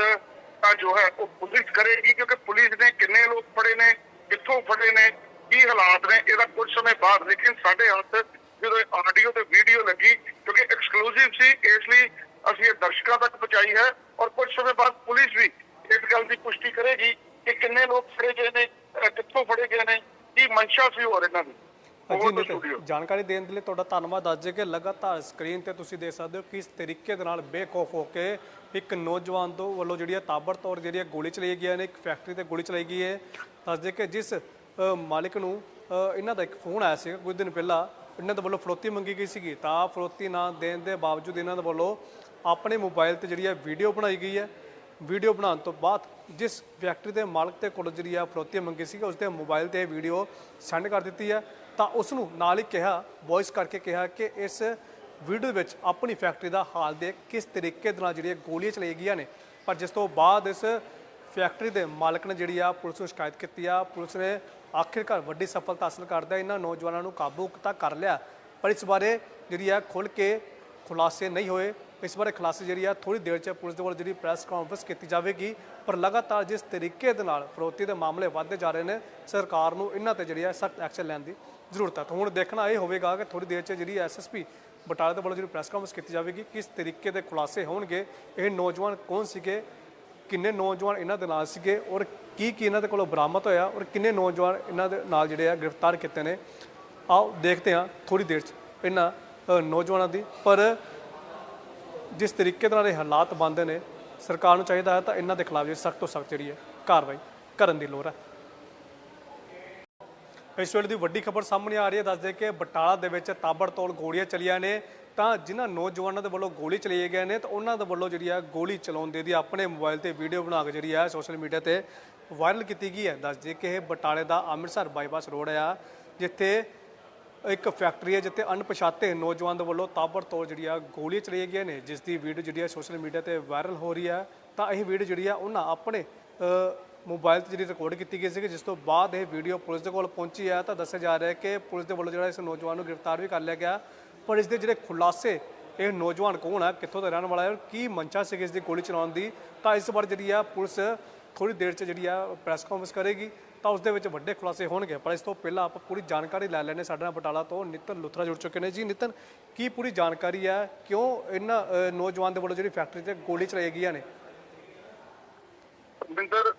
ਤਾਂ ਜੋ ਹੈ ਉਹ ਪੁਲਿਸ ਕਰੇਗੀ ਕਿਉਂਕਿ ਪੁਲਿਸ ਨੇ ਕਿੰਨੇ ਲੋਕ ਫੜੇ ਨੇ ਕਿੱਥੋਂ ਫੜੇ ਨੇ ਕੀ ਹਾਲਾਤ ਨੇ ਇਹਦਾ ਕੁਝ ਸਮੇਂ ਬਾਅਦ। ਲੇਕਿਨ ਸਾਡੇ ਹੱਥ ਜਦੋਂ ਆਡੀਓ ਤੇ ਵੀਡੀਓ ਲੱਗੀ ਕਿਉਂਕਿ ਐਕਸਕਲੂਸਿਵ ਸੀ ਇਸ ਲਈ ਅਸੀਂ ਇਹ ਦਰਸ਼ਕਾਂ ਤੱਕ ਪਹੁੰਚਾਈ ਹੈ ਔਰ ਕੁਝ ਸਮੇਂ ਬਾਅਦ ਪੁਲਿਸ ਵੀ ਇਸ ਗੱਲ ਦੀ ਪੁਸ਼ਟੀ ਕਰੇਗੀ ਕਿ ਕਿੰਨੇ ਲੋਕ ਫੜੇ ਗਏ ਨੇ ਕਿੱਥੋਂ ਫੜੇ ਗਏ ਨੇ ਕੀ ਮਨਸ਼ਾ ਸੀ ਹੋਰ ਇਹਨਾਂ ਦੀ। ਜੀ. ਜਾਣਕਾਰੀ ਦੇਣ ਦੇ ਲਈ ਤੁਹਾਡਾ ਧੰਨਵਾਦ। ਅੱਜ ਕਿ ਲਗਾਤਾਰ ਸਕਰੀਨ ਤੇ ਤੁਸੀਂ ਦੇਖ ਸਕਦੇ ਹੋ ਕਿਸ ਤਰੀਕੇ ਦੇ ਨਾਲ ਬੇਖੌਫ ਹੋ ਕੇ ਇੱਕ ਨੌਜਵਾਨ ਤੋਂ ਵੱਲੋਂ ਜਿਹੜੀ ਹੈ ਤਾਬੜਤੋੜ ਜਿਹੜੀ ਹੈ ਗੋਲੀ ਚਲਾਈ ਗਈ ਹੈ ਨੇ ਇੱਕ ਫੈਕਟਰੀ ਤੇ ਗੋਲੀ ਚਲਾਈ ਗਈ ਹੈ। ਦੱਸਦੇ ਕਿ ਜਿਸ ਅ, ਮਾਲਕ ਨੂੰ ਇਹਨਾਂ ਦਾ ਇੱਕ ਫੋਨ ਆਇਆ ਸੀ ਕੁਝ ਦਿਨ ਪਹਿਲਾਂ ਇਹਨਾਂ ਦੇ ਵੱਲੋਂ ਫਰੋਤੀ ਮੰਗੀ ਗਈ ਸੀਗੀ। ਤਾਂ ਫਰੋਤੀ ਨਾ ਦੇਣ ਦੇ ਬਾਵਜੂਦ ਇਹਨਾਂ ਦੇ ਵੱਲੋਂ ਆਪਣੇ ਮੋਬਾਈਲ ਤੇ ਜਿਹੜੀ ਹੈ ਵੀਡੀਓ ਬਣਾਈ ਗਈ ਹੈ। ਵੀਡੀਓ ਬਣਾਉਣ ਤੋਂ ਬਾਅਦ ਜਿਸ ਫੈਕਟਰੀ ਦੇ ਮਾਲਕ ਤੇ ਕੋਲ ਜਿਹੜੀ ਆ ਫਰੋਤੀ ਮੰਗੀ ਸੀਗੀ ਉਸ ਦੇ ਮੋਬਾਈਲ ਤੇ ਵੀਡੀਓ ਸੈਂਡ ਕਰ ਦਿੱਤੀ ਹੈ। ਤਾਂ ਉਸ ਨੂੰ ਨਾਲ ਹੀ ਕਿਹਾ ਵੌਇਸ ਕਰਕੇ ਕਿਹਾ ਕਿ ਇਸ ਵੀਡੀਓ ਵਿੱਚ ਆਪਣੀ ਫੈਕਟਰੀ ਦਾ ਹਾਲ ਦੇ ਕਿਸ ਤਰੀਕੇ ਦੇ ਨਾਲ ਜਿਹੜੀਆਂ ਗੋਲੀਆਂ ਚਲਾਈ ਗਈਆਂ ਨੇ। ਪਰ ਜਿਸ ਤੋਂ ਬਾਅਦ ਇਸ ਫੈਕਟਰੀ ਦੇ ਮਾਲਕ ਨੇ ਜਿਹੜੀ ਆ ਪੁਲਿਸ ਨੂੰ ਸ਼ਿਕਾਇਤ ਕੀਤੀ ਆ, ਪੁਲਿਸ ਨੇ ਆਖਿਰਕਾਰ ਵੱਡੀ ਸਫਲਤਾ ਹਾਸਲ ਕਰਦਾ ਇਹਨਾਂ ਨੌਜਵਾਨਾਂ ਨੂੰ ਕਾਬੂ ਤਾਂ ਕਰ ਲਿਆ। ਪਰ ਇਸ ਬਾਰੇ ਜਿਹੜੀ ਆ ਖੁੱਲ ਕੇ ਖੁਲਾਸੇ ਨਹੀਂ ਹੋਏ। ਇਸ ਬਾਰੇ ਖੁਲਾਸੇ ਜਿਹੜੀ ਆ ਥੋੜੀ ਦੇਰ ਚ ਪੁਲਿਸ ਦੇ ਵੱਲੋਂ ਜਿਹੜੀ ਪ੍ਰੈਸ ਕਾਨਫਰੰਸ ਕੀਤੀ ਜਾਵੇਗੀ। ਪਰ ਲਗਾਤਾਰ ਜਿਸ ਤਰੀਕੇ ਦੇ ਨਾਲ ਫਰੋਤੀ ਦੇ ਮਾਮਲੇ ਵੱਧਦੇ ਜਾ ਰਹੇ ਨੇ, ਸਰਕਾਰ ਨੂੰ ਇਹਨਾਂ ਤੇ ਜਿਹੜੀ ਆ ਸਖਤ ਐਕਸ਼ਨ ਲੈਣ ਦੀ ਜ਼ਰੂਰਤ ਹੈ। ਤਾਂ ਹੁਣ ਦੇਖਣਾ ਇਹ ਹੋਵੇਗਾ ਕਿ ਥੋੜੀ ਦੇਰ 'ਚ ਜਿਹੜੀ ਐਸਐਸਪੀ ਬਟਾਲਾ ਦੇ ਵੱਲੋਂ ਜਿਹੜੀ ਪ੍ਰੈਸ ਕਾਨਫਰੰਸ ਕੀਤੀ ਜਾਵੇਗੀ, ਕਿਸ ਤਰੀਕੇ ਦੇ ਖੁਲਾਸੇ ਹੋਣਗੇ, ਇਹ ਨੌਜਵਾਨ ਕੌਣ ਸੀਗੇ, ਕਿੰਨੇ ਨੌਜਵਾਨ ਇਹਨਾਂ ਦੇ ਨਾਲ ਸੀਗੇ, ਔਰ ਕੀ ਕੀ ਇਹਨਾਂ ਦੇ ਕੋਲੋਂ ਬਰਾਮਦ ਹੋਇਆ, ਔਰ ਕਿੰਨੇ ਨੌਜਵਾਨ ਇਹਨਾਂ ਦੇ ਨਾਲ ਜਿਹੜੇ ਆ ਗ੍ਰਿਫਤਾਰ ਕੀਤੇ ਨੇ। ਆਓ ਦੇਖਦੇ ਹਾਂ ਥੋੜੀ ਦੇਰ 'ਚ ਇਹਨਾਂ ਨੌਜਵਾਨਾਂ ਦੀ। ਪਰ ਜਿਸ ਤਰੀਕੇ ਦੇ ਨਾਲ ਇਹ ਹਾਲਾਤ ਬਣਦੇ ਨੇ, ਸਰਕਾਰ ਨੂੰ ਚਾਹੀਦਾ ਹੈ ਤਾਂ ਇਹਨਾਂ ਦੇ ਖਿਲਾਫ ਜਿਹੜੀ ਸਖਤ ਤੋਂ ਸਖਤ ਜਿਹੜੀ ਹੈ ਕਾਰਵਾਈ ਕਰਨ ਦੀ ਲੋੜ ਹੈ। ਇਸ ਵੇਲੇ ਦੀ ਵੱਡੀ ਖਬਰ ਸਾਹਮਣੇ ਆ ਰਹੀ ਹੈ। ਦੱਸਦੇ ਕਿ ਬਟਾਲਾ ਦੇ ਵਿੱਚ ਤਾਬੜਤੋੜ ਗੋਲੀਆਂ ਚਲੀਆਂ ਨੇ। ਤਾਂ ਜਿਨ੍ਹਾਂ ਨੌਜਵਾਨਾਂ ਦੇ ਵੱਲੋਂ ਗੋਲੀ ਚਲਾਈ ਗਏ ਨੇ, ਤਾਂ ਉਹਨਾਂ ਦੇ ਵੱਲੋਂ ਜਿਹੜੀ ਆ ਗੋਲੀ ਚਲਾਉਂਦੇ ਦੀ ਆਪਣੇ ਮੋਬਾਈਲ ਤੇ ਵੀਡੀਓ ਬਣਾ ਕੇ ਜਿਹੜੀ ਆ ਸੋਸ਼ਲ ਮੀਡੀਆ ਤੇ ਵਾਇਰਲ ਕੀਤੀ ਗਈ ਹੈ। ਦੱਸਦੇ ਕਿ ਇਹ ਬਟਾਲੇ ਦਾ ਅੰਮ੍ਰਿਤਸਰ ਬਾਈਪਾਸ ਰੋਡ ਆ, ਜਿੱਥੇ ਇੱਕ ਫੈਕਟਰੀ ਹੈ, ਜਿੱਥੇ ਅਣਪਛਾਤੇ ਨੌਜਵਾਨ ਦੇ ਵੱਲੋਂ ਤਾਬੜਤੋੜ ਜਿਹੜੀ ਆ ਗੋਲੀਆਂ ਚਲਾਈ ਗਈਆਂ ਨੇ, ਜਿਸ ਦੀ ਵੀਡੀਓ ਜਿਹੜੀ ਆ ਸੋਸ਼ਲ ਮੀਡੀਆ ਤੇ ਵਾਇਰਲ ਹੋ ਰਹੀ ਹੈ ਤਾਂ ਇਹ ਵੀਡੀਓ ਜਿਹੜੀ ਆ ਉਹਨਾਂ ਆਪਣੇ ਮੋਬਾਈਲ ਤੇ ਜਿਹੜੀ ਰਿਕਾਰਡ ਕੀਤੀ ਗਈ ਸੀ ਜਿਸ ਤੋਂ ਬਾਅਦ ਇਹ ਵੀਡੀਓ ਪੁਲਿਸ ਦੇ ਕੋਲ ਪਹੁੰਚੀ ਹੈ, ਤਾਂ ਦੱਸਿਆ ਜਾ ਰਿਹਾ ਹੈ ਕਿ ਪੁਲਿਸ ਦੇ ਵੱਲੋਂ ਜਿਹੜਾ ਇਸ ਨੌਜਵਾਨ ਨੂੰ ਗ੍ਰਿਫਤਾਰ ਵੀ ਕਰ ਲਿਆ ਗਿਆ। ਪਰ ਇਸ ਦੇ ਜਿਹੜੇ ਖੁਲਾਸੇ, ਇਹ ਨੌਜਵਾਨ ਕੌਣ ਹੈ, ਕਿੱਥੋਂ ਦਾ ਰਹਿਣ ਵਾਲਾ ਹੈ, ਔਰ ਕੀ ਮਨਸ਼ਾ ਸੀ ਇਸ ਦੀ ਗੋਲੀ ਚਲਾਉਣ ਦੀ, ਤਾਂ ਇਸ ਵਾਰ ਜਿਹੜੀ ਆ ਪੁਲਿਸ ਥੋੜੀ ਦੇਰ 'ਚ ਜਿਹੜੀ ਆ ਪ੍ਰੈਸ ਕਾਨਫਰੰਸ ਕਰੇਗੀ, ਤਾਂ ਉਸ ਦੇ ਵਿੱਚ ਵੱਡੇ ਖੁਲਾਸੇ ਹੋਣਗੇ। ਪਰ ਇਸ ਤੋਂ ਪਹਿਲਾਂ ਆਪਾਂ ਪੂਰੀ ਜਾਣਕਾਰੀ ਲੈ ਲੈਣੇ ਸਾਡੇ ਨਾਲ ਬਟਾਲਾ ਤੋਂ ਨਿਤਨ ਲੁਥਰਾ ਜੁੜ ਚੁੱਕੇ ਨੇ। ਜੀ ਨਿਤਨ, ਕੀ ਪੂਰੀ ਜਾਣਕਾਰੀ ਹੈ, ਕਿਉਂ ਇਹਨਾਂ ਨੌਜਵਾਨ ਦੇ ਵੱਲੋਂ ਜਿਹੜੀ ਫੈਕਟਰੀ ਤੇ ਗੋਲੀ ਚਲਾਈ ਗਈਆਂ ਨੇ? ਬਿੰਦਰ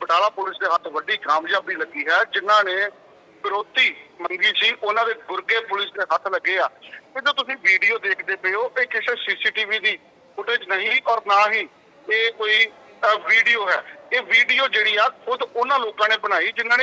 ਬਟਾਲਾ ਪੁਲਿਸ ਦੇ ਹੱਥ ਵੱਡੀ ਕਾਮਯਾਬੀ ਲੱਗੀ ਹੈ, ਜਿਨ੍ਹਾਂ ਨੇ ਵਿਰੋਧੀ ਮੰਗੀ ਸੀ, ਉਹਨਾਂ ਦੇ ਗੁਰਗੇ ਪੁਲਿਸ ਦੇ ਹੱਥ ਲੱਗੇ ਆ। ਇਹ ਜੋ ਤੁਸੀਂ ਵੀਡੀਓ ਦੇਖਦੇ ਪਏ ਹੋ, ਇਹ ਕਿਸੇ ਸੀਸੀਟੀਵੀ ਦੀ ਫੁਟੇਜ ਨਹੀਂ ਔਰ ਨਾ ਹੀ ਇਹ ਕੋਈ ਵੀਡੀਓ ਹੈ। ਇਹ ਵੀਡੀਓ ਜਿਹੜੀ ਆ, ਖੁਦ ਉਹਨਾਂ ਲੋਕਾਂ ਨੇ ਬਣਾਈ, ਜਿਨ੍ਹਾਂ ਨੇ